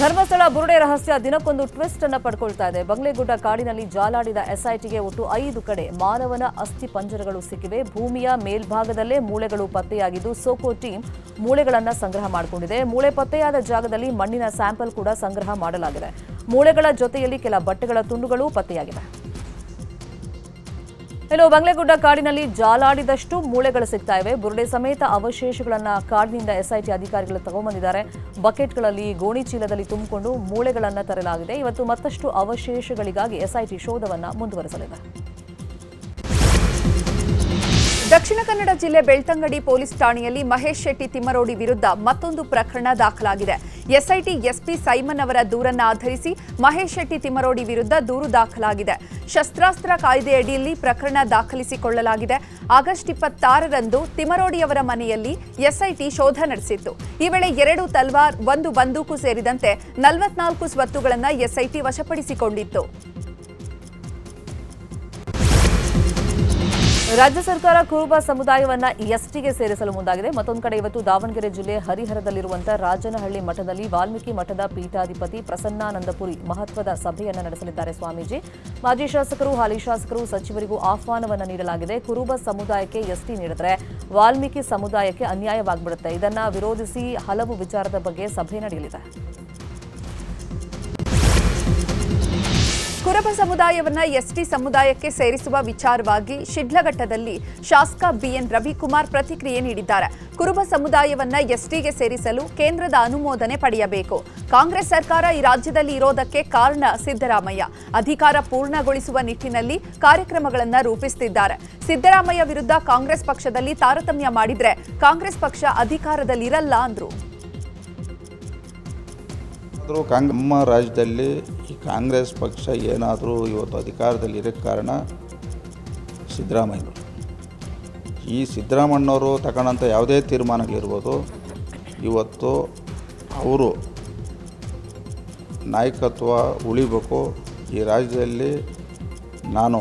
ಧರ್ಮಸ್ಥಳ ಬುರುಡೆ ರಹಸ್ಯ ದಿನಕ್ಕೊಂದು ಟ್ವಿಸ್ಟ್ ಅನ್ನು ಪಡ್ಕೊಳ್ತಾ ಇದೆ. ಬಂಗ್ಲೆಗುಡ್ಡ ಕಾಡಿನಲ್ಲಿ ಜಾಲಾಡಿದ ಎಸ್ಐಟಿಗೆ ಒಟ್ಟು ಐದು ಕಡೆ ಮಾನವನ ಅಸ್ಥಿ ಪಂಜರಗಳು ಸಿಕ್ಕಿವೆ. ಭೂಮಿಯ ಮೇಲ್ಭಾಗದಲ್ಲೇ ಮೂಳೆಗಳು ಪತ್ತೆಯಾಗಿದ್ದು ಸೋಕೋ ಟೀಮ್ ಮೂಳೆಗಳನ್ನು ಸಂಗ್ರಹ ಮಾಡಿಕೊಂಡಿದೆ. ಮೂಳೆ ಪತ್ತೆಯಾದ ಜಾಗದಲ್ಲಿ ಮಣ್ಣಿನ ಸ್ಯಾಂಪಲ್ ಕೂಡ ಸಂಗ್ರಹ ಮಾಡಲಾಗಿದೆ. ಮೂಳೆಗಳ ಜೊತೆಯಲ್ಲಿ ಕೆಲ ಬಟ್ಟೆಗಳ ತುಂಡುಗಳು ಪತ್ತೆಯಾಗಿವೆ. ಇನ್ನು ಬಂಗ್ಲೆಗುಡ್ಡ ಕಾಡಿನಲ್ಲಿ ಜಾಲಾಡಿದಷ್ಟು ಮೂಳೆಗಳು ಸಿಗ್ತಾ ಇವೆ. ಬುರುಡೆ ಸಮೇತ ಅವಶೇಷಗಳನ್ನು ಕಾಡಿನಿಂದ ಎಸ್ಐಟಿ ಅಧಿಕಾರಿಗಳು ತಗೊಂಡ್ಬಂದಿದ್ದಾರೆ ಬಕೆಟ್ಗಳಲ್ಲಿ ಗೋಣಿ ಚೀಲದಲ್ಲಿ ತುಂಬಿಕೊಂಡು ಮೂಳೆಗಳನ್ನು ತರಲಾಗಿದೆ. ಇವತ್ತು ಮತ್ತಷ್ಟು ಅವಶೇಷಗಳಿಗಾಗಿ ಎಸ್ಐಟಿ ಶೋಧವನ್ನು ಮುಂದುವರೆಸಲಿದೆ. ದಕ್ಷಿಣ ಕನ್ನಡ ಜಿಲ್ಲೆ ಬೆಳ್ತಂಗಡಿ ಪೊಲೀಸ್ ಠಾಣೆಯಲ್ಲಿ ಮಹೇಶ್ ಶೆಟ್ಟಿ ತಿಮ್ಮರೋಡಿ ವಿರುದ್ಧ ಮತ್ತೊಂದು ಪ್ರಕರಣ ದಾಖಲಾಗಿದೆ. ಎಸ್ಐಟಿ ಎಸ್ಪಿ ಸೈಮನ್ ಅವರ ದೂರನ್ನು ಆಧರಿಸಿ ಮಹೇಶ್ ಶೆಟ್ಟಿ ತಿಮ್ಮರೋಡಿ ವಿರುದ್ಧ ದೂರು ದಾಖಲಾಗಿದೆ. ಶಸ್ತ್ರಾಸ್ತ್ರ ಕಾಯ್ದೆಯಡಿಯಲ್ಲಿ ಪ್ರಕರಣ ದಾಖಲಿಸಿಕೊಳ್ಳಲಾಗಿದೆ. ಆಗಸ್ಟ್ ಇಪ್ಪತ್ತಾರರಂದು ತಿಮ್ಮರೋಡಿ ಅವರ ಮನೆಯಲ್ಲಿ ಎಸ್ಐಟಿ ಶೋಧ ನಡೆಸಿತ್ತು. ಈ ವೇಳೆ ಎರಡು ತಲ್ವಾರ್, ಒಂದು ಬಂದೂಕು ಸೇರಿದಂತೆ ನಲವತ್ನಾಲ್ಕು ಸ್ವತ್ತುಗಳನ್ನು ಎಸ್ಐಟಿ ವಶಪಡಿಸಿಕೊಂಡಿತ್ತು. ರಾಜ್ಯ ಸರ್ಕಾರ ಕುರುಬ ಸಮುದಾಯವನ್ನ ಎಸ್ಟಿಗೆ ಸೇರಿಸಲು ಮುಂದಾಗಿದೆ. ಮತ್ತೊಂದು ಕಡೆ ಇವತ್ತು ದಾವಣಗೆರೆ ಜಿಲ್ಲೆ ಹರಿಹರದಲ್ಲಿರುವಂತಹ ರಾಜನಹಳ್ಳಿ ಮಠದಲ್ಲಿ ವಾಲ್ಮೀಕಿ ಮಠದ ಪೀಠಾಧಿಪತಿ ಪ್ರಸನ್ನಾನಂದಪುರಿ ಮಹತ್ವದ ಸಭೆಯನ್ನು ನಡೆಸಲಿದ್ದಾರೆ ಸ್ವಾಮೀಜಿ. ಮಾಜಿ ಶಾಸಕರು, ಹಾಲಿ ಶಾಸಕರು ಸಚಿವರಿಗೂ ಆಹ್ವಾನವನ್ನು ನೀಡಲಾಗಿದೆ. ಕುರುಬ ಸಮುದಾಯಕ್ಕೆ ಎಸ್ಟಿ ನೀಡಿದರೆ ವಾಲ್ಮೀಕಿ ಸಮುದಾಯಕ್ಕೆ ಅನ್ಯಾಯವಾಗ್ಬಿಡುತ್ತೆ. ಇದನ್ನ ವಿರೋಧಿಸಿ ಹಲವು ವಿಚಾರದ ಬಗ್ಗೆ ಸಭೆ ನಡೆಯಲಿದೆ. ಕುರುಬ ಸಮುದಾಯವನ್ನ ಎಸ್ಟಿ ಸಮುದಾಯಕ್ಕೆ ಸೇರಿಸುವ ವಿಚಾರವಾಗಿ ಶಿಡ್ಲಘಟ್ಟದಲ್ಲಿ ಶಾಸಕ ಬಿಎನ್ ರವಿಕುಮಾರ್ ಪ್ರತಿಕ್ರಿಯೆ ನೀಡಿದ್ದಾರೆ. ಕುರುಬ ಸಮುದಾಯವನ್ನ ಎಸ್ಟಿಗೆ ಸೇರಿಸಲು ಕೇಂದ್ರದ ಅನುಮೋದನೆ ಪಡೆಯಬೇಕು. ಕಾಂಗ್ರೆಸ್ ಸರ್ಕಾರ ಈ ರಾಜ್ಯದಲ್ಲಿ ಇರೋದಕ್ಕೆ ಕಾರಣ ಸಿದ್ದರಾಮಯ್ಯ. ಅಧಿಕಾರ ಪೂರ್ಣಗೊಳಿಸುವ ನಿಟ್ಟಿನಲ್ಲಿ ಕಾರ್ಯಕ್ರಮಗಳನ್ನು ರೂಪಿಸುತ್ತಿದ್ದಾರೆ ಸಿದ್ದರಾಮಯ್ಯ ವಿರುದ್ಧ ಕಾಂಗ್ರೆಸ್ ಪಕ್ಷದಲ್ಲಿ ತಾರತಮ್ಯ ಮಾಡಿದ್ರೆ ಕಾಂಗ್ರೆಸ್ ಪಕ್ಷ ಅಧಿಕಾರದಲ್ಲಿರಲ್ಲ ಅಂದ್ರು. ನಮ್ಮ ರಾಜ್ಯದಲ್ಲಿ ಕಾಂಗ್ರೆಸ್ ಪಕ್ಷ ಏನಾದರೂ ಇವತ್ತು ಅಧಿಕಾರದಲ್ಲಿ ಇರೋಕ್ಕೆ ಕಾರಣ ಸಿದ್ದರಾಮಯ್ಯವರು ಈ ಸಿದ್ದರಾಮಣ್ಣವರು ತಗೊಂಡಂಥ ಯಾವುದೇ ತೀರ್ಮಾನಗಳಿರ್ಬೋದು, ಇವತ್ತು ಅವರು ನಾಯಕತ್ವ ಉಳಿಬೇಕು. ಈ ರಾಜ್ಯದಲ್ಲಿ ನಾನು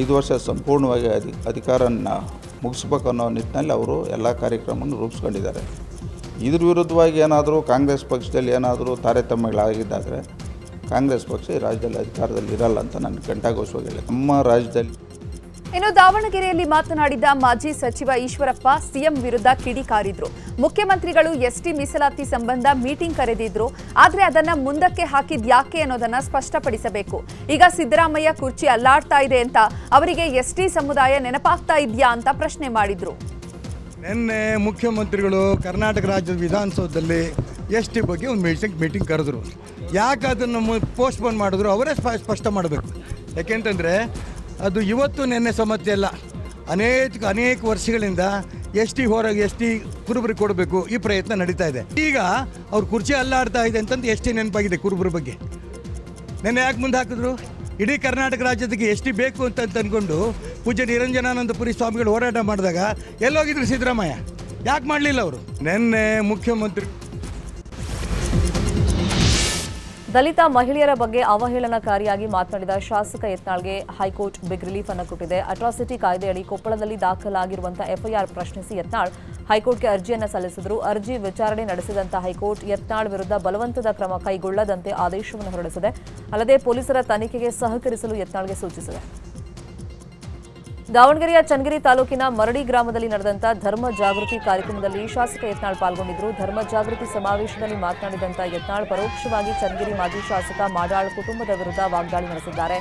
ಐದು ವರ್ಷ ಸಂಪೂರ್ಣವಾಗಿ ಅಧಿ ಅಧಿಕಾರನ ಮುಗಿಸ್ಬೇಕು ಅನ್ನೋ ನಿಟ್ಟಿನಲ್ಲಿ ಅವರು ಎಲ್ಲ ಕಾರ್ಯಕ್ರಮವನ್ನು ರೂಪಿಸ್ಕೊಂಡಿದ್ದಾರೆ. ಇದ್ರ ವಿರುದ್ಧವಾಗಿ ಏನಾದರೂ ಕಾಂಗ್ರೆಸ್ ಪಕ್ಷದಲ್ಲಿ ಏನಾದರೂ ತಾರತಮ್ಯಗಳಾಗಿದ್ದಾದರೆ ಕಾಂಗ್ರೆಸ್ ಪಕ್ಷ ಈ ರಾಜ್ಯದಲ್ಲಿ ಅಧಿಕಾರದಲ್ಲಿ ಇರಲ್ಲ ಅಂತ ನಾನು ಗಂಟಾಘೋಷವಾಗಿ ನಮ್ಮ ರಾಜ್ಯದಲ್ಲಿ. ಇನ್ನು ದಾವಣಗೆರೆಯಲ್ಲಿ ಮಾತನಾಡಿದ ಮಾಜಿ ಸಚಿವ ಈಶ್ವರಪ್ಪ ಸಿಎಂ ವಿರುದ್ಧ ಕಿಡಿಕಾರಿದ್ರು ಮುಖ್ಯಮಂತ್ರಿಗಳು ಎಸ್ಟಿ ಮೀಸಲಾತಿ ಸಂಬಂಧ ಮೀಟಿಂಗ್ ಕರೆದಿದ್ರು. ಆದರೆ ಅದನ್ನ ಮುಂದಕ್ಕೆ ಹಾಕಿದ್ ಯಾಕೆ ಅನ್ನೋದನ್ನ ಸ್ಪಷ್ಟಪಡಿಸಬೇಕು. ಈಗ ಸಿದ್ದರಾಮಯ್ಯ ಕುರ್ಚಿ ಅಲ್ಲಾಡ್ತಾ ಇದೆ ಅಂತ ಅವರಿಗೆ ಎಸ್ಟಿ ಸಮುದಾಯ ನೆನಪಾಗ್ತಾ ಇದೆಯಾ ಅಂತ ಪ್ರಶ್ನೆ ಮಾಡಿದ್ರು. ನಿನ್ನೆ ಮುಖ್ಯಮಂತ್ರಿಗಳು ಕರ್ನಾಟಕ ರಾಜ್ಯದ ವಿಧಾನಸೌಧದಲ್ಲಿ ಎಸ್ ಟಿ ಬಗ್ಗೆ ಒಂದು ಮೀಟಿಂಗ್ ಮೀಟಿಂಗ್ ಕರೆದ್ರು. ಯಾಕೆ ಅದನ್ನು ಪೋಸ್ಟ್ಪೋನ್ ಮಾಡಿದ್ರು? ಅವರೇ ಸ್ಪ- ಸ್ಪಷ್ಟ ಮಾಡಬೇಕು. ಯಾಕೆಂತಂದರೆ, ಅದು ಇವತ್ತು ನಿನ್ನೆ ಸಮಸ್ಯೆ ಅಲ್ಲ. ಅನೇಕ ಅನೇಕ ವರ್ಷಗಳಿಂದ ಎಸ್ ಟಿ ಹೊರಗೆ ಎಸ್ ಟಿ ಕುರುಬರಿಗೆ ಕೊಡಬೇಕು ಈ ಪ್ರಯತ್ನ ನಡೀತಾ ಇದೆ. ಈಗ ಅವ್ರ ಕುರ್ಚಿ ಅಲ್ಲಾಡ್ತಾ ಇದೆ ಅಂತಂದು ಎಸ್ ಟಿ ನೆನಪಾಗಿದೆ ಕುರುಬರ ಬಗ್ಗೆ. ನೆನ್ನೆ ಯಾಕೆ ಮುಂದೆ ಹಾಕಿದ್ರು? ಇಡೀ ಕರ್ನಾಟಕ ರಾಜ್ಯದಕ್ಕೆ ಎಷ್ಟು ಬೇಕು ಅಂತ ಅಂದ್ಕೊಂಡು ಪೂಜ್ಯ ನಿರಂಜನಾನಂದಪುರಿ ಸ್ವಾಮಿಗಳು ಹೋರಾಟ ಮಾಡಿದಾಗ ಎಲ್ಲೋಗಿದ್ರು ಸಿದ್ದರಾಮಯ್ಯ? ಯಾಕೆ ಮಾಡಲಿಲ್ಲ ಅವರು? ನಿನ್ನೆ ಮುಖ್ಯಮಂತ್ರಿ ದಲಿತ ಮಹಿಳೆಯರ ಬಗ್ಗೆ ಅವಹೇಳನಕಾರಿಯಾಗಿ ಮಾತನಾಡಿದ ಶಾಸಕ ಯತ್ನಾಳ್ಗೆ ಹೈಕೋರ್ಟ್ ಬಿಗ್ ರಿಲೀಫ್ ಅನ್ನು ಕೊಟ್ಟಿದೆ. ಅಟ್ರಾಸಿಟಿ ಕಾಯ್ದೆಯಡಿ ಕೊಪ್ಪಳದಲ್ಲಿ ದಾಖಲಾಗಿರುವಂತಹ ಎಫ್ಐಆರ್ ಪ್ರಶ್ನಿಸಿ ಯತ್ನಾಳ್ ಹೈಕೋರ್ಟ್ಗೆ ಅರ್ಜಿಯನ್ನು ಸಲ್ಲಿಸಿದ್ರು. ಅರ್ಜಿ ವಿಚಾರಣೆ ನಡೆಸಿದಂತ ಹೈಕೋರ್ಟ್ ಯತ್ನಾಳ್ ವಿರುದ್ಧ ಬಲವಂತದ ಕ್ರಮ ಕೈಗೊಳ್ಳದಂತೆ ಆದೇಶವನ್ನು ಹೊರಡಿಸಿದೆ. ಅಲ್ಲದೆ ಪೊಲೀಸರ ತನಿಖೆಗೆ ಸಹಕರಿಸಲು ಯತ್ನಾಳ್ಗೆ ಸೂಚಿಸಿದೆ. ದಾವಣಗೆರೆಯ ಚನ್ನಗಿರಿ ತಾಲೂಕಿನ ಮರಡಿ ಗ್ರಾಮದಲ್ಲಿ ನಡೆದಂತ ಧರ್ಮ ಜಾಗೃತಿ ಕಾರ್ಯಕ್ರಮದಲ್ಲಿ ಶಾಸಕ ಯತ್ನಾಳ್ ಪಾಲ್ಗೊಂಡಿದ್ರು. ಧರ್ಮ ಜಾಗೃತಿ ಸಮಾವೇಶದಲ್ಲಿ ಮಾತನಾಡಿದಂತ ಯತ್ನಾಳ್ ಪರೋಕ್ಷವಾಗಿ ಚನ್ನಗಿರಿ ಮಾಜಿ ಶಾಸಕ ಮಾಡಾಳ್ ಕುಟುಂಬದ ವಿರುದ್ಧ ವಾಗ್ದಾಳಿ ನಡೆಸಿದ್ದಾರೆ.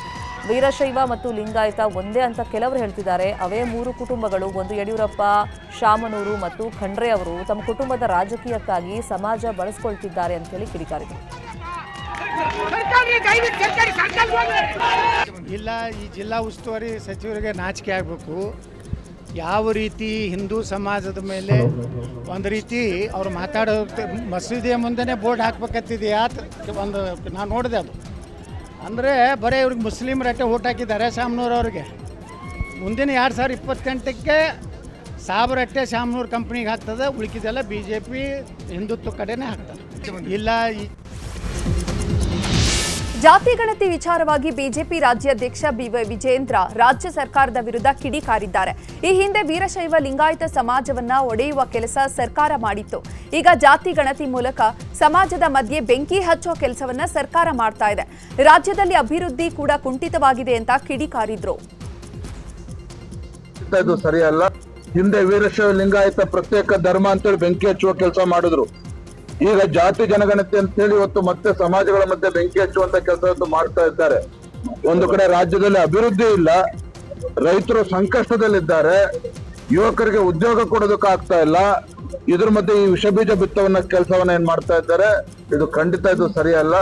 ವೀರಶೈವ ಮತ್ತು ಲಿಂಗಾಯತ ಒಂದೇ ಅಂತ ಕೆಲವರು ಹೇಳ್ತಿದ್ದಾರೆ. ಅವೇ ಮೂರು ಕುಟುಂಬಗಳು, ಒಂದು ಯಡಿಯೂರಪ್ಪ, ಶಾಮನೂರು ಮತ್ತು ಖಂಡ್ರೆ ಅವರು ತಮ್ಮ ಕುಟುಂಬದ ರಾಜಕೀಯಕ್ಕಾಗಿ ಸಮಾಜ ಬಳಸಿಕೊಳ್ತಿದ್ದಾರೆ ಅಂತೇಳಿ ಕಿಡಿಕಾರಿದರು. ಇಲ್ಲ, ಈ ಜಿಲ್ಲಾ ಉಸ್ತುವಾರಿ ಸಚಿವರಿಗೆ ನಾಚಿಕೆ ಆಗಬೇಕು. ಯಾವ ರೀತಿ ಹಿಂದೂ ಸಮಾಜದ ಮೇಲೆ ಒಂದು ರೀತಿ ಅವ್ರು ಮಾತಾಡೋ ಮಸೀದಿಯ ಮುಂದೆನೇ ಬೋರ್ಡ್ ಹಾಕ್ಬೇಕಂತಿದೆಯಾ ಒಂದು ನಾನು ನೋಡಿದೆ ಅದು. ಅಂದರೆ ಬರೀ ಇವ್ರಿಗೆ ಮುಸ್ಲಿಮರಟ್ಟೆ ಓಟ್ ಹಾಕಿದ್ದಾರೆ ಶಾಮನೂರ್ ಅವ್ರಿಗೆ. ಮುಂದಿನ ಎರಡು ಸಾವಿರ ಇಪ್ಪತ್ತೆಂಟಕ್ಕೆ ಸಾಬರಟ್ಟೆ ಶಾಮನೂರು ಕಂಪ್ನಿಗೆ ಹಾಕ್ತದೆ, ಉಳಿಕಿದೆಲ್ಲ ಬಿ ಜೆ ಪಿ ಹಿಂದುತ್ವ ಕಡೆನೇ ಹಾಕ್ತದೆ ಇಲ್ಲ, ಈ ಜಾತಿ ಗಣತಿ ವಿಚಾರವಾಗಿ ಬಿಜೆಪಿ ರಾಜ್ಯಾಧ್ಯಕ್ಷ ಬಿವೈ ವಿಜೇಂದ್ರ ರಾಜ್ಯ ಸರ್ಕಾರದ ವಿರುದ್ಧ ಕಿಡಿಕಾರಿದ್ದಾರೆ ಈ ಹಿಂದೆ ವೀರಶೈವ ಲಿಂಗಾಯತ ಸಮಾಜವನ್ನ ಒಡೆಯುವ ಕೆಲಸ ಸರ್ಕಾರ ಮಾಡಿತ್ತು. ಈಗ ಜಾತಿ ಗಣತಿ ಮೂಲಕ ಸಮಾಜದ ಮಧ್ಯೆ ಬೆಂಕಿ ಹಚ್ಚೋ ಕೆಲಸವನ್ನ ಸರ್ಕಾರ ಮಾಡ್ತಾ ಇದೆ. ರಾಜ್ಯದಲ್ಲಿ ಅಭಿವೃದ್ಧಿ ಕೂಡ ಕುಂಠಿತವಾಗಿದೆ ಅಂತ ಕಿಡಿಕಾರಿದ್ರು ಹಿಂದೆ ವೀರಶೈವ ಲಿಂಗಾಯತ ಪ್ರತ್ಯೇಕ ಧರ್ಮ ಅಂತೇಳಿ ಬೆಂಕಿ ಹಚ್ಚುವ ಕೆಲಸ ಮಾಡಿದ್ರು. ಈಗ ಜಾತಿ ಜನಗಣತಿ ಅಂತ ಹೇಳಿ ಇವತ್ತು ಮತ್ತೆ ಸಮಾಜಗಳ ಮಧ್ಯೆ ಬೆಂಕಿ ಹಚ್ಚುವಂತ ಕೆಲಸ ಮಾಡ್ತಾ ಇದ್ದಾರೆ. ಒಂದು ಕಡೆ ರಾಜ್ಯದಲ್ಲಿ ಅಭಿವೃದ್ಧಿ ಇಲ್ಲ, ರೈತರು ಸಂಕಷ್ಟದಲ್ಲಿದ್ದಾರೆ, ಯುವಕರಿಗೆ ಉದ್ಯೋಗ ಕೊಡೋದಕ್ಕೆ ಆಗ್ತಾ ಇಲ್ಲ, ಇದ್ರ ಮಧ್ಯೆ ಈ ವಿಷಬೀಜ ಬಿತ್ತವನ್ನ ಕೆಲಸವನ್ನ ಏನ್ ಮಾಡ್ತಾ ಇದ್ದಾರೆ, ಇದು ಖಂಡಿತ ಇದು ಸರಿಯಲ್ಲ.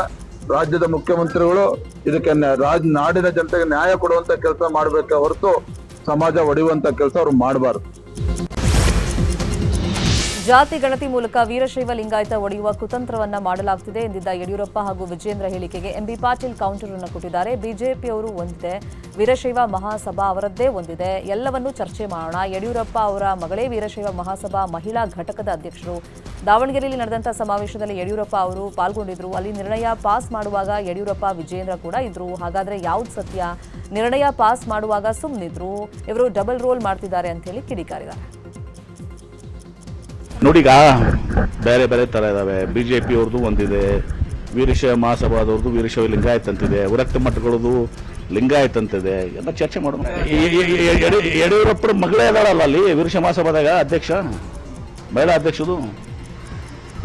ರಾಜ್ಯದ ಮುಖ್ಯಮಂತ್ರಿಗಳು ಇದಕ್ಕೆ ರಾಜ್, ನಾಡಿನ ಜನತೆಗೆ ನ್ಯಾಯ ಕೊಡುವಂತ ಕೆಲಸ ಮಾಡ್ಬೇಕೆ ಹೊರತು ಸಮಾಜ ಒಡೆಯುವಂತ ಕೆಲಸ ಅವ್ರು ಮಾಡಬಾರ್ದು. ಜಾತಿ ಗಣತಿ ಮೂಲಕ ವೀರಶೈವ ಲಿಂಗಾಯತ ಒಡೆಯುವ ಕುತಂತ್ರವನ್ನ ಮಾಡಲಾಗುತ್ತಿದೆ ಎಂದಿದ್ದ ಯಡಿಯೂರಪ್ಪ ಹಾಗೂ ವಿಜೇಂದ್ರ ಹೇಳಿಕೆಗೆ ಎಂಬಿ ಪಾಟೀಲ್ ಕೌಂಟರ್ ಅನ್ನು ಕೊಟ್ಟಿದ್ದಾರೆ ಬಿಜೆಪಿಯವರು ಒಂದಿದೆ ವೀರಶೈವ ಮಹಾಸಭಾ ಅವರದ್ದೇ ಒಂದಿದೆ ಎಲ್ಲವನ್ನೂ ಚರ್ಚೆ ಮಾಡೋಣ. ಯಡಿಯೂರಪ್ಪ ಅವರ ಮಗಳೇ ವೀರಶೈವ ಮಹಾಸಭಾ ಮಹಿಳಾ ಘಟಕದ ಅಧ್ಯಕ್ಷರು. ದಾವಣಗೆರೆಯಲ್ಲಿ ನಡೆದಂಥ ಸಮಾವೇಶದಲ್ಲಿ ಯಡಿಯೂರಪ್ಪ ಅವರು ಪಾಲ್ಗೊಂಡಿದ್ರು. ಅಲ್ಲಿ ನಿರ್ಣಯ ಪಾಸ್ ಮಾಡುವಾಗ ಯಡಿಯೂರಪ್ಪ, ವಿಜೇಂದ್ರ ಕೂಡ ಇದ್ರು. ಹಾಗಾದ್ರೆ ಯಾವ್ದು ಸತ್ಯ? ನಿರ್ಣಯ ಪಾಸ್ ಮಾಡುವಾಗ ಸುಮ್ಮನಿದ್ರು ಇವರು ಡಬಲ್ ರೋಲ್ ಮಾಡ್ತಿದ್ದಾರೆ ಅಂತ ಹೇಳಿ ಕಿಡಿಕಾರಿದ್ದಾರೆ. ನೋಡಿ ಈಗ ಬೇರೆ ಬೇರೆ ಥರ ಇದ್ದಾವೆ ಬಿ ಜೆ ಪಿಯವ್ರದ್ದು ಒಂದಿದೆ, ವೀರಶೈವ ಮಹಾಸಭಾದವ್ರದ್ದು ವೀರಶೈವ ಲಿಂಗಾಯತ್ ಅಂತಿದೆ, ವಿರಕ್ತ ಮಠಗಳದ್ದು ಲಿಂಗಾಯತ್ ಅಂತಿದೆ. ಎಲ್ಲ ಚರ್ಚೆ ಮಾಡೋಣ. ಈ- ಈ- ಈ- ಯಡಿ- ಯಡಿಯೂರಪ್ಪರ ಮಗಳೇ ಇದಾಳಲ್ಲ ಅಲ್ಲಿ, ವೀರಶೈವ ಮಹಾಸಭಾದಾಗ ಅಧ್ಯಕ್ಷ? ಮಹಿಳಾ ಅಧ್ಯಕ್ಷದು?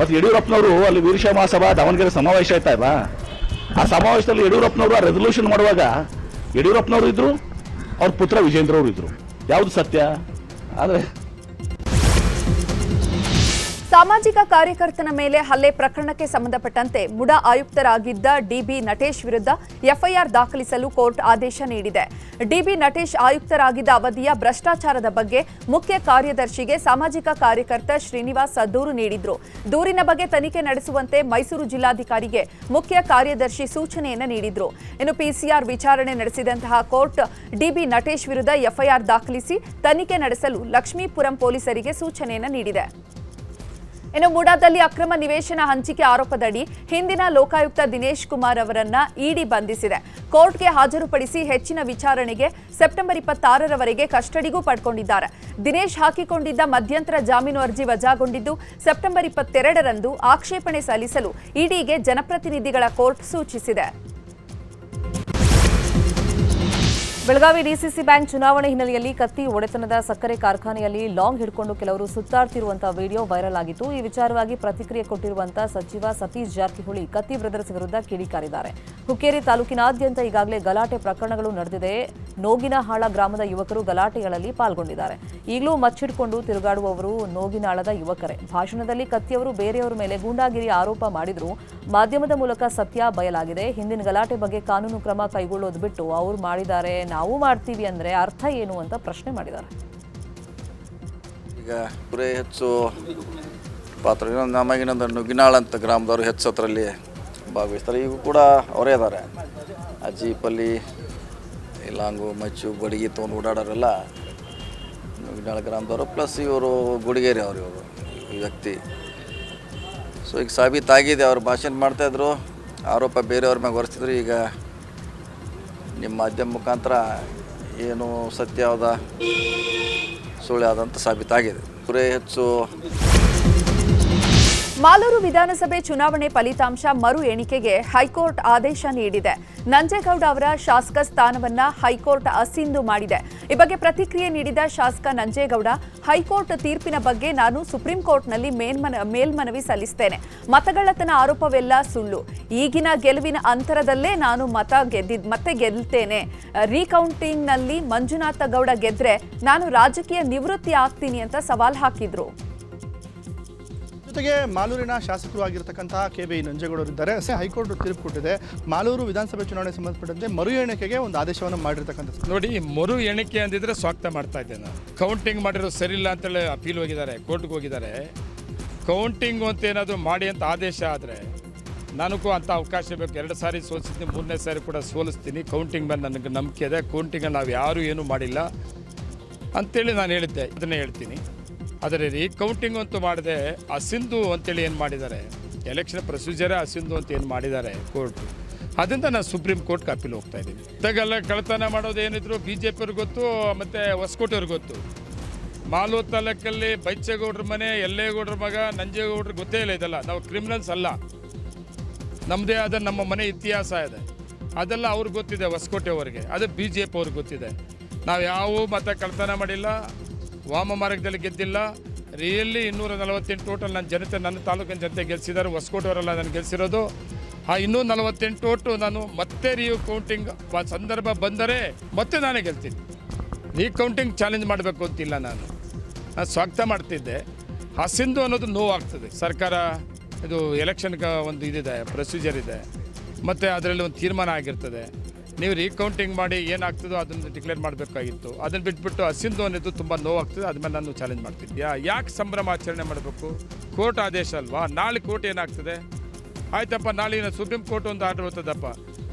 ಮತ್ತು ಯಡಿಯೂರಪ್ಪನವರು ಅಲ್ಲಿ ವೀರಶೈವ ಮಹಾಸಭಾ ದಾವಣಗೆರೆ ಸಮಾವೇಶ ಆಯ್ತಾ ಇಲ್ಲ ಆ ಸಮಾವೇಶದಲ್ಲಿ ಯಡಿಯೂರಪ್ಪನವರು ಆ ರೆಸಲ್ಯೂಷನ್ ಮಾಡುವಾಗ ಯಡಿಯೂರಪ್ಪನವರು ಇದ್ರು, ಅವ್ರ ಪುತ್ರ ವಿಜೇಂದ್ರ ಅವರು ಇದ್ರು. ಯಾವುದು ಸತ್ಯ? ಆದರೆ ಸಾಮಾಜಿಕ ಕಾರ್ಯಕರ್ತನ ಮೇಲೆ ಹಲ್ಲೆ ಪ್ರಕರಣಕ್ಕೆ ಸಂಬಂಧಪಟ್ಟಂತೆ ಬುಡ ಆಯುಕ್ತರಾಗಿದ್ದ ಡಿಬಿ ನಟೇಶ್ ವಿರುದ್ಧ ಎಫ್ಐಆರ್ ದಾಖಲಿಸಲು ಕೋರ್ಟ್ ಆದೇಶ ನೀಡಿದೆ. ಡಿಬಿ ನಟೇಶ್ ಆಯುಕ್ತರಾಗಿದ್ದ ಅವಧಿಯ ಭ್ರಷ್ಟಾಚಾರದ ಬಗ್ಗೆ ಮುಖ್ಯ ಕಾರ್ಯದರ್ಶಿಗೆ ಸಾಮಾಜಿಕ ಕಾರ್ಯಕರ್ತ ಶ್ರೀನಿವಾಸ್ ದೂರು ನೀಡಿದ್ರು. ದೂರಿನ ಬಗ್ಗೆ ತನಿಖೆ ನಡೆಸುವಂತೆ ಮೈಸೂರು ಜಿಲ್ಲಾಧಿಕಾರಿಗೆ ಮುಖ್ಯ ಕಾರ್ಯದರ್ಶಿ ಸೂಚನೆಯನ್ನು ನೀಡಿದ್ರು. ಇನ್ನು ಪಿಸಿಆರ್ ವಿಚಾರಣೆ ನಡೆಸಿದಂತಹ ಕೋರ್ಟ್ ಡಿಬಿ ನಟೇಶ್ ವಿರುದ್ಧ ಎಫ್ಐಆರ್ ದಾಖಲಿಸಿ ತನಿಖೆ ನಡೆಸಲು ಲಕ್ಷ್ಮೀಪುರಂ ಪೊಲೀಸರಿಗೆ ಸೂಚನೆಯನ್ನು ನೀಡಿದೆ. ಇನ್ನು ಮೂಡಾದಲ್ಲಿ ಅಕ್ರಮ ನಿವೇಶನ ಹಂಚಿಕೆ ಆರೋಪದಡಿ ಹಿಂದಿನ ಲೋಕಾಯುಕ್ತ ದಿನೇಶ್ ಕುಮಾರ್ ಅವರನ್ನ ಇಡಿ ಬಂಧಿಸಿದೆ. ಕೋರ್ಟ್ಗೆ ಹಾಜರುಪಡಿಸಿ ಹೆಚ್ಚಿನ ವಿಚಾರಣೆಗೆ ಸೆಪ್ಟೆಂಬರ್ ಇಪ್ಪತ್ತಾರರವರೆಗೆ ಕಸ್ಟಡಿಗೂ ಪಡ್ಕೊಂಡಿದ್ದಾರೆ. ದಿನೇಶ್ ಹಾಕಿಕೊಂಡಿದ್ದ ಮಧ್ಯಂತರ ಜಾಮೀನು ಅರ್ಜಿ ವಜಾಗೊಂಡಿದ್ದು ಸೆಪ್ಟೆಂಬರ್ ಇಪ್ಪತ್ತೆರಡರಂದು ಆಕ್ಷೇಪಣೆ ಸಲ್ಲಿಸಲು ಇಡಿಗೆ ಜನಪ್ರತಿನಿಧಿಗಳ ಕೋರ್ಟ್ ಸೂಚಿಸಿದೆ. ಬೆಳಗಾವಿ ಡಿಸಿಸಿ ಬ್ಯಾಂಕ್ ಚುನಾವಣೆ ಹಿನ್ನೆಲೆಯಲ್ಲಿ ಕತ್ತಿ ಒಡೆತನದ ಸಕ್ಕರೆ ಕಾರ್ಖಾನೆಯಲ್ಲಿ ಲಾಂಗ್ ಹಿಡ್ಕೊಂಡು ಕೆಲವರು ಸುತ್ತಾಡ್ತಿರುವಂತಹ ವಿಡಿಯೋ ವೈರಲ್ ಆಗಿತ್ತು. ಈ ವಿಚಾರವಾಗಿ ಪ್ರತಿಕ್ರಿಯೆ ಕೊಟ್ಟಿರುವಂತಹ ಸಚಿವ ಸತೀಶ್ ಜಾರಕಿಹೊಳಿ ಕತ್ತಿ ಬ್ರದರ್ಸ್ ವಿರುದ್ಧ ಕಿಡಿಕಾರಿದ್ದಾರೆ. ಹುಕ್ಕೇರಿ ತಾಲೂಕಿನಾದ್ಯಂತ ಈಗಾಗಲೇ ಗಲಾಟೆ ಪ್ರಕರಣಗಳು ನಡೆದಿದೆ. ನೋಗಿನಹಾಳ ಗ್ರಾಮದ ಯುವಕರು ಗಲಾಟೆಗಳಲ್ಲಿ ಪಾಲ್ಗೊಂಡಿದ್ದಾರೆ. ಈಗಲೂ ಮಚ್ಚಿಡ್ಕೊಂಡು ತಿರುಗಾಡುವವರು ನೋಗಿನಾಳದ ಯುವಕರೇ. ಭಾಷಣದಲ್ಲಿ ಕತ್ತಿಯವರು ಬೇರೆಯವರ ಮೇಲೆ ಗೂಂಡಾಗಿರಿ ಆರೋಪ ಮಾಡಿದ್ರು. ಮಾಧ್ಯಮದ ಮೂಲಕ ಸತ್ಯ ಬಯಲಾಗಿದೆ. ಹಿಂದಿನ ಗಲಾಟೆ ಬಗ್ಗೆ ಕಾನೂನು ಕ್ರಮ ಕೈಗೊಳ್ಳೋದು ಬಿಟ್ಟು ಅವರು ಮಾಡಿದ್ದಾರೆ. ನಾವು ಮಾಡ್ತೀವಿ ಅಂದರೆ ಅರ್ಥ ಏನು ಅಂತ ಪ್ರಶ್ನೆ ಮಾಡಿದ್ದಾರೆ. ಈಗ ಕುರೆ ಹೆಚ್ಚು ಪಾತ್ರ ಇನ್ನೊಂದು ನುಗ್ಗಿನಾಳ್ ಅಂತ ಗ್ರಾಮದವರು ಹೆಚ್ಚು ಅದರಲ್ಲಿ ಭಾಗವಹಿಸ್ತಾರೆ. ಈಗ ಕೂಡ ಅವರೇ ಇದ್ದಾರೆ. ಆ ಜೀಪಲ್ಲಿ ಇಲ್ಲಾಂಗು ಲಾಂಗು ಮಚ್ಚು, ಬಡಿಗೆ ತೊಗೊಂಡು ಓಡಾಡೋರೆಲ್ಲ ನುಗ್ಗಿನಾಳ ಗ್ರಾಮದವರು, ಪ್ಲಸ್ ಇವರು ಗುಡಿಗೇರಿ ಅವರು ಇವರು, ಈ ವ್ಯಕ್ತಿ. ಸೊ ಈಗ ಸಾಬೀತಾಗಿದೆ, ಅವ್ರು ಭಾಷಣ ಮಾಡ್ತಾಯಿದ್ರು ಆರೋಪ ಬೇರೆಯವ್ರ ಮ್ಯಾಗೆ ಹೊರಿಸ್ತಿದ್ರು, ಈಗ ನಿಮ್ಮ ಮಾಧ್ಯಮ ಮುಖಾಂತರ ಏನು ಸತ್ಯವಾದ ಯಾವ್ದಂತ ಸಾಬೀತಾಗಿದೆ. ಕುರೆ ಹೆಚ್ಚು ಮಾಲೂರು ವಿಧಾನಸಭೆ ಚುನಾವಣೆ ಫಲಿತಾಂಶ ಮರು ಎಣಿಕೆಗೆ ಹೈಕೋರ್ಟ್ ಆದೇಶ ನೀಡಿದೆ. ನಂಜೇಗೌಡ ಅವರ ಶಾಸಕ ಸ್ಥಾನವನ್ನ ಹೈಕೋರ್ಟ್ ಅಸಿಂದು ಮಾಡಿದೆ. ಈ ಬಗ್ಗೆ ಪ್ರತಿಕ್ರಿಯೆ ನೀಡಿದ ಶಾಸಕ ನಂಜೇಗೌಡ, ಹೈಕೋರ್ಟ್ ತೀರ್ಪಿನ ಬಗ್ಗೆ ನಾನು ಸುಪ್ರೀಂ ಕೋರ್ಟ್ನಲ್ಲಿ ಮೇಲ್ಮನ, ಮೇಲ್ಮನವಿ ಸಲ್ಲಿಸ್ತೇನೆ. ಮತಗಳ್ಳತನ ಆರೋಪವೆಲ್ಲ ಸುಳ್ಳು. ಈಗಿನ ಗೆಲುವಿನ ಅಂತರದಲ್ಲೇ ನಾನು ಮತ ಗೆದ್ದಿದ್, ಮತ್ತೆ ಗೆಲ್ತೇನೆ. ರೀಕೌಂಟಿಂಗ್ನಲ್ಲಿ ಮಂಜುನಾಥ ಗೌಡ ಗೆದ್ರೆ ನಾನು ರಾಜಕೀಯ ನಿವೃತ್ತಿ ಆಗ್ತೀನಿ ಅಂತ ಸವಾಲ್ ಹಾಕಿದ್ರು. ಜೊತೆಗೆ ಮಾಲೂರಿನ ಶಾಸಕರು ಆಗಿರತಕ್ಕಂತಹ ಕೆ ಬಿ ನಂಜೇಗೌಡರಿದ್ದಾರೆ. ಇದ್ದಾರೆ ಹೈಕೋರ್ಟ್ ತೀರ್ಪು ಕೊಟ್ಟಿದೆ. ಮಾಲೂರು ವಿಧಾನಸಭೆ ಚುನಾವಣೆ ಸಂಬಂಧಪಟ್ಟಂತೆ ಮರು ಎಣಿಕೆಗೆ ಒಂದು ಆದೇಶವನ್ನು ಮಾಡಿರ್ತಕ್ಕಂಥ ನೋಡಿ ಮರು ಎಣಿಕೆ ಅಂದಿದ್ರೆ ಸ್ವಾಗತ ಮಾಡ್ತಾ ಇದ್ದೇನೆ. ನಾನು ಕೌಂಟಿಂಗ್ ಮಾಡಿರೋ ಸರಿ ಇಲ್ಲ ಅಂತೇಳಿ ಅಪೀಲ್ ಹೋಗಿದ್ದಾರೆ ಕೋರ್ಟ್ಗೆ ಹೋಗಿದ್ದಾರೆ. ಕೌಂಟಿಂಗ್ ಅಂತ ಏನಾದರೂ ಮಾಡಿ ಅಂತ ಆದೇಶ ಆದರೆ ನನಗೂ ಅಂತ ಅವಕಾಶ ಬೇಕು. ಎರಡು ಸಾರಿ ಸೋಲಿಸ್ತೀನಿ ಮೂರನೇ ಸಾರಿ ಕೂಡ ಸೋಲಿಸ್ತೀನಿ. ಕೌಂಟಿಂಗ್ ಮೇಲೆ ನನಗೆ ನಂಬಿಕೆ ಇದೆ. ಕೌಂಟಿಂಗ್ ನಾವು ಯಾರೂ ಏನೂ ಮಾಡಿಲ್ಲ ಅಂತೇಳಿ ನಾನು ಹೇಳಿದ್ದೆ. ಅದನ್ನೇ ಹೇಳ್ತೀನಿ. ಆದರೆ ರೀ ಕೌಂಟಿಂಗ್ ಅಂತೂ ಮಾಡಿದೆ. ಅಸಿಂಧು ಅಂತೇಳಿ ಏನು ಮಾಡಿದ್ದಾರೆ? ಎಲೆಕ್ಷನ್ ಪ್ರೊಸೀಜರೇ ಅಸಿಂಧು ಅಂತ ಏನು ಮಾಡಿದ್ದಾರೆ? ಕೋರ್ಟ್ ಅದರಿಂದ ನಾನು ಸುಪ್ರೀಂ ಕೋರ್ಟ್ಗೆ ಅಪೀಲ್ ಹೋಗ್ತಾ ಇದ್ದೀನಿ. ಇತ್ತಾಗೆಲ್ಲ ಕಳ್ತನ ಮಾಡೋದು ಏನಿದ್ರು ಬಿ ಜೆ ಪಿಯವ್ರಿಗೆ ಗೊತ್ತು, ಮತ್ತು ಹೊಸಕೋಟೆಯವ್ರಿಗೆ ಗೊತ್ತು. ಮಾಲೂರು ತಾಲೂಕಲ್ಲಿ ಬೈಚೇಗೌಡ್ರ ಮನೆ, ಎಲ್ಲೇಗೌಡ್ರ ಮಗ ನಂಜೇಗೌಡ್ರಿಗೆ ಗೊತ್ತೇ ಇಲ್ಲ ಇದೆಲ್ಲ. ನಾವು ಕ್ರಿಮಿನಲ್ಸ್ ಅಲ್ಲ. ನಮ್ಮದೇ ಆದ ನಮ್ಮ ಮನೆ ಇತಿಹಾಸ ಇದೆ. ಅದೆಲ್ಲ ಅವ್ರಿಗೆ ಗೊತ್ತಿದೆ ಹೊಸಕೋಟೆಯವರಿಗೆ ಅದು ಬಿ ಜೆ ಪಿ ಅವ್ರಿಗೆ ಗೊತ್ತಿದೆ. ನಾವು ಯಾವ ಮತ ಕಳ್ತನ ಮಾಡಿಲ್ಲ. ವಾಮ ಮಾರ್ಗದಲ್ಲಿ ಗೆದ್ದಿಲ್ಲ. ರಿಯಲ್ಲಿ ಇನ್ನೂರ ನಲವತ್ತೆಂಟು ಟೋಟಲ್ ನನ್ನ ಜನತೆ, ನನ್ನ ತಾಲೂಕಿನ ಜನತೆ ಗೆಲ್ಸಿದ್ದಾರೆ. ಹೊಸಕೋಟೆಯವರೆಲ್ಲ ನಾನು ಗೆಲ್ಸಿರೋದು. ಆ ಇನ್ನೂರ ನಲವತ್ತೆಂಟು ಟೋಟು ನಾನು ಮತ್ತೆ ರೀ ಕೌಂಟಿಂಗ್ ಸಂದರ್ಭ ಬಂದರೆ ಮತ್ತೆ ನಾನೇ ಗೆಲ್ತೀನಿ. ರೀಕೌಂಟಿಂಗ್ ಚಾಲೆಂಜ್ ಮಾಡಬೇಕು ಅಂತಿಲ್ಲ ನಾನು. ನಾನು ಸ್ವಾಗತ ಮಾಡ್ತಿದ್ದೆ. ಹಸಿಂದು ಅನ್ನೋದು ನೋವಾಗ್ತದೆ. ಸರ್ಕಾರ ಇದು ಎಲೆಕ್ಷನ್ಗೆ ಒಂದು ಇದಿದೆ ಪ್ರೊಸೀಜರ್ ಇದೆ. ಮತ್ತು ಅದರಲ್ಲಿ ಒಂದು ತೀರ್ಮಾನ ಆಗಿರ್ತದೆ. ನೀವು ರೀಕೌಂಟಿಂಗ್ ಮಾಡಿ ಏನಾಗ್ತದೋ ಅದನ್ನು ಡಿಕ್ಲೇರ್ ಮಾಡಬೇಕಾಗಿತ್ತು. ಅದನ್ನು ಬಿಟ್ಬಿಟ್ಟು ಹಸಿಂದು ಅನ್ನೋದು ತುಂಬ ನೋವಾಗ್ತದೆ ಅದ್ಮೇಲೆ ನಾನು ಚಾಲೆಂಜ್ ಮಾಡ್ತಿದ್ದೆ ಯಾಕೆ ಸಂಭ್ರಮಾಚರಣೆ ಮಾಡಬೇಕು? ಕೋರ್ಟ್ ಆದೇಶ ಅಲ್ವಾ? ನಾಳೆ ಕೋರ್ಟ್ ಏನಾಗ್ತದೆ? ಆಯ್ತಪ್ಪ ನಾಳೆ ಸುಪ್ರೀಂ ಕೋರ್ಟ್ ಒಂದು ಆರ್ಡರ್ ಬರ್ತದಪ್ಪ.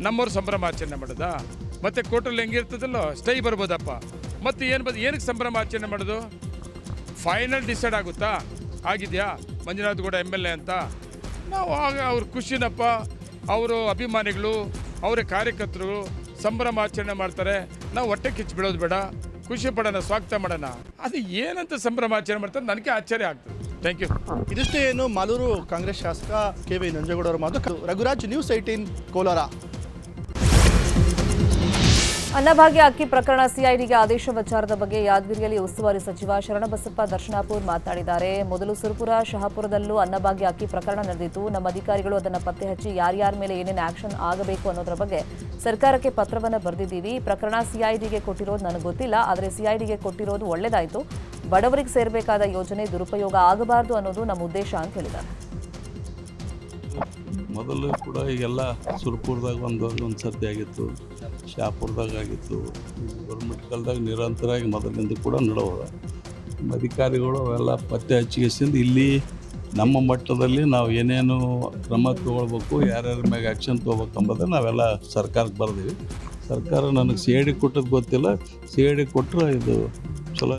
ನಮ್ಮವ್ರು ಸಂಭ್ರಮಾಚರಣೆ ಮಾಡೋದಾ? ಮತ್ತೆ ಕೋರ್ಟಲ್ಲಿ ಹೆಂಗಿರ್ತದಲ್ಲೋ ಸ್ಟೈ ಬರ್ಬೋದಪ್ಪ. ಮತ್ತೆ ಏನು ಬದು, ಏನಕ್ಕೆ ಸಂಭ್ರಮಾಚರಣೆ ಮಾಡೋದು? ಫೈನಲ್ ಡಿಸೈಡ್ ಆಗುತ್ತಾ? ಆಗಿದೆಯಾ? Manjunath Gowda M L A ಅಂತ? ನಾವು ಆಗ ಅವ್ರ ಖುಷಿನಪ್ಪ, ಅವರು ಅಭಿಮಾನಿಗಳು ಅವರ ಕಾರ್ಯಕರ್ತರು ಸಂಭ್ರಮಾಚರಣೆ ಮಾಡ್ತಾರೆ. ನಾವು ಹೊಟ್ಟೆ ಕಿಚ್ಚು ಬಿಡೋದು ಬೇಡ. ಖುಷಿ ಪಡೋಣ, ಸ್ವಾಗತ ಮಾಡೋಣ. ಅದು ಏನಂತ ಸಂಭ್ರಮಾಚರಣೆ ಮಾಡ್ತಾರೆ ನನಗೆ ಆಶ್ಚರ್ಯ ಆಗ್ತದೆ. ಥ್ಯಾಂಕ್ ಯು ಇದಿಷ್ಟೇ ಏನು ಮಾಲೂರು ಕಾಂಗ್ರೆಸ್ ಶಾಸಕ ಕೆ ವಿ ನಂಜೇಗೌಡ ಅವರ ಮಾತು. Raghuraj news eighteen Kolar. Annabhagya ಅಕ್ಕಿ ಪ್ರಕರಣ ಸಿಐಡಿಗೆ ಆದೇಶ ವಿಚಾರದ ಬಗ್ಗೆ ಯಾದಗಿರಿಯಲ್ಲಿ ಉಸ್ತುವಾರಿ ಸಚಿವ ಶರಣಬಸಪ್ಪ ದರ್ಶನಾಪುರ್ ಮಾತನಾಡಿದ್ದಾರೆ. ಮೊದಲು ಸುರಪುರ, ಶಹಾಪುರದಲ್ಲೂ ಅನ್ನಭಾಗ್ಯ ಅಕ್ಕಿ ಪ್ರಕರಣ ನಡೆದಿತ್ತು. ನಮ್ಮ ಅಧಿಕಾರಿಗಳು ಅದನ್ನು ಪತ್ತೆ ಹಚ್ಚಿ ಯಾರ್ಯಾರ ಮೇಲೆ ಏನೇನು ಆಕ್ಷನ್ ಆಗಬೇಕು ಅನ್ನೋದರ ಬಗ್ಗೆ ಸರ್ಕಾರಕ್ಕೆ ಪತ್ರವನ್ನು ಬರೆದಿದ್ದೀವಿ. ಪ್ರಕರಣ ಸಿಐಡಿಗೆ ಕೊಟ್ಟಿರೋದು ನನಗೆ ಗೊತ್ತಿಲ್ಲ. ಆದರೆ ಸಿಐಡಿಗೆ ಕೊಟ್ಟಿರೋದು ಒಳ್ಳೆಯದಾಯಿತು ಬಡವರಿಗೆ ಸೇರಬೇಕಾದ ಯೋಜನೆ ದುರುಪಯೋಗ ಆಗಬಾರದು ಅನ್ನೋದು ನಮ್ಮ ಉದ್ದೇಶ ಅಂತ ಹೇಳಿದ್ದಾರೆ. ಮೊದಲು ಕೂಡ ಈಗೆಲ್ಲ ಸುರ್ಪುರದಾಗ ಒಂದು ಒಂದು ಸರ್ತಿ ಆಗಿತ್ತು, ಶಾಪುರದಾಗ ಆಗಿತ್ತು ಗೌರ್ಮೆಂಟ್ ಕಾಲದಾಗ ನಿರಂತರವಾಗಿ ಮೊದಲಿಂದ ಕೂಡ ನಡೆಯೋದ ಅಧಿಕಾರಿಗಳು ಅವೆಲ್ಲ ಪತ್ತೆ ಹಚ್ಚಿಗೆಸಿಂದ ಇಲ್ಲಿ ನಮ್ಮ ಮಟ್ಟದಲ್ಲಿ ನಾವು ಏನೇನು ಕ್ರಮ ತೊಗೊಳ್ಬೇಕು, ಯಾರ್ಯಾರ ಮ್ಯಾಗ ಆ್ಯಕ್ಷನ್ ತೊಗೋಬೇಕು ಅಂಬೋದನ್ನ ನಾವೆಲ್ಲ ಸರ್ಕಾರಕ್ಕೆ ಬರ್ದೀವಿ. ಸರ್ಕಾರ ನನಗೆ ಸಿ ಐ ಡಿ ಕೊಟ್ಟದ್ದು ಗೊತ್ತಿಲ್ಲ. ಸಿ ಐ ಡಿ ಕೊಟ್ಟರೆ ಇದು ಚಲೋ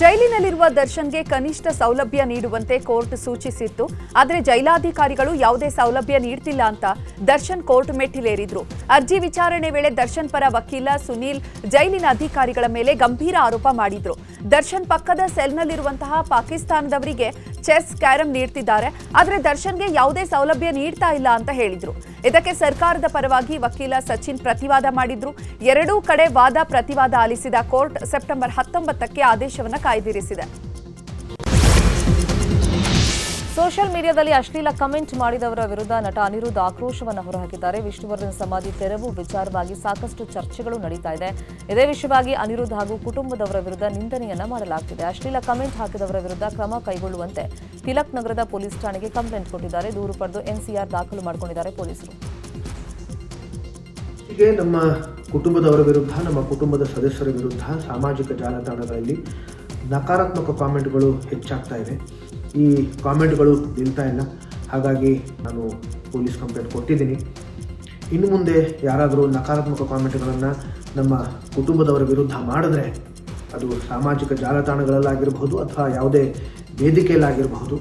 ಜೈಲಿನಲ್ಲಿರುವ ದರ್ಶನ್ಗೆ ಕನಿಷ್ಠ ಸೌಲಭ್ಯ ನೀಡುವಂತೆ ಕೋರ್ಟ್ ಸೂಚಿಸಿತ್ತು. ಆದರೆ ಜೈಲಾಧಿಕಾರಿಗಳು ಯಾವುದೇ ಸೌಲಭ್ಯ ನೀಡ್ತಿಲ್ಲ ಅಂತ ದರ್ಶನ್ ಕೋರ್ಟ್ ಮೆಟ್ಟಿಲೇರಿದ್ರು. ಅರ್ಜಿ ವಿಚಾರಣೆ ವೇಳೆ ದರ್ಶನ್ ಪರ ವಕೀಲ ಸುನೀಲ್ ಜೈಲಿನ ಅಧಿಕಾರಿಗಳ ಮೇಲೆ ಗಂಭೀರ ಆರೋಪ ಮಾಡಿದ್ರು. ದರ್ಶನ್ ಪಕ್ಕದ ಸೆಲ್ನಲ್ಲಿರುವಂತಹ ಪಾಕಿಸ್ತಾನದವರಿಗೆ ಚೆಸ್ ಕ್ಯಾರಂ ನೀಡ್ತಿದ್ದಾರೆ. ಆದರೆ ದರ್ಶನ್ಗೆ ಯಾವುದೇ ಸೌಲಭ್ಯ ನೀಡ್ತಾ ಇಲ್ಲ ಅಂತ ಹೇಳಿದ್ರು. ಇದಕ್ಕೆ ಸರ್ಕಾರದ ಪರವಾಗಿ ವಕೀಲ ಸಚಿನ್ ಪ್ರತಿವಾದ ಮಾಡಿದ್ರು. ಎರಡೂ ಕಡೆ ವಾದ ಪ್ರತಿವಾದ ಆಲಿಸಿದ ಕೋರ್ಟ್ ಸೆಪ್ಟೆಂಬರ್ ಹತ್ತೊಂಬತ್ತಕ್ಕೆ ಆದೇಶವನ್ನು ಕಾಯ್ದಿರಿಸಿದೆ. ಸೋಷಿಯಲ್ ಮೀಡಿಯಾದಲ್ಲಿ ಅಶ್ಲೀಲ ಕಮೆಂಟ್ ಮಾಡಿದವರ ವಿರುದ್ಧ ನಟ ಅನಿರುದ್ಧ ಆಕ್ರೋಶವನ್ನು ಹೊರಹಾಕಿದ್ದಾರೆ. ವಿಷ್ಣುವರ್ಧನ್ ಸಮಾಧಿ ತೆರವು ವಿಚಾರವಾಗಿ ಸಾಕಷ್ಟು ಚರ್ಚೆಗಳು ನಡೀತಾ ಇದೆ. ಇದೇ ವಿಷಯವಾಗಿ ಅನಿರುದ್ಧ ಹಾಗೂ ಕುಟುಂಬದವರ ವಿರುದ್ಧ ನಿಂದನೆಯನ್ನ ಮಾಡಲಾಗ್ತಿದೆ. ಅಶ್ಲೀಲ ಕಮೆಂಟ್ ಹಾಕಿದವರ ವಿರುದ್ಧ ಕ್ರಮ ಕೈಗೊಳ್ಳುವಂತೆ ತಿಲಕ್ ನಗರದ ಪೊಲೀಸ್ ಠಾಣೆಗೆ ಕಂಪ್ಲೇಂಟ್ ಕೊಟ್ಟಿದ್ದಾರೆ. ದೂರು ಪಡೆದು ಎನ್ಸಿಆರ್ ದಾಖಲು ಮಾಡಿಕೊಂಡಿದ್ದಾರೆ ಪೊಲೀಸರು. ನಮ್ಮ ಕುಟುಂಬದವರ ವಿರುದ್ಧ, ನಮ್ಮ ಕುಟುಂಬದ ಸದಸ್ಯರ ವಿರುದ್ಧ ಸಾಮಾಜಿಕ ಜಾಲತಾಣಗಳಲ್ಲಿ ನಕಾರಾತ್ಮಕ ಕಾಮೆಂಟ್ಗಳು ಹೆಚ್ಚಾಗ್ತಾ ಇದೆ. ಈ ಕಾಮೆಂಟ್ಗಳು ನಿಲ್ತಾ ಇಲ್ಲ. ಹಾಗಾಗಿ ನಾನು ಪೊಲೀಸ್ ಕಂಪ್ಲೇಂಟ್ ಕೊಟ್ಟಿದ್ದೀನಿ. ಇನ್ನು ಮುಂದೆ ಯಾರಾದರೂ ನಕಾರಾತ್ಮಕ ಕಾಮೆಂಟ್ಗಳನ್ನು ನಮ್ಮ ಕುಟುಂಬದವರ ವಿರುದ್ಧ ಮಾಡಿದ್ರೆ ಅದು ಸಾಮಾಜಿಕ ಜಾಲತಾಣಗಳಲ್ಲಾಗಿರಬಹುದು ಅಥವಾ ಯಾವುದೇ ವೇದಿಕೆಯಲ್ಲಾಗಿರಬಹುದು,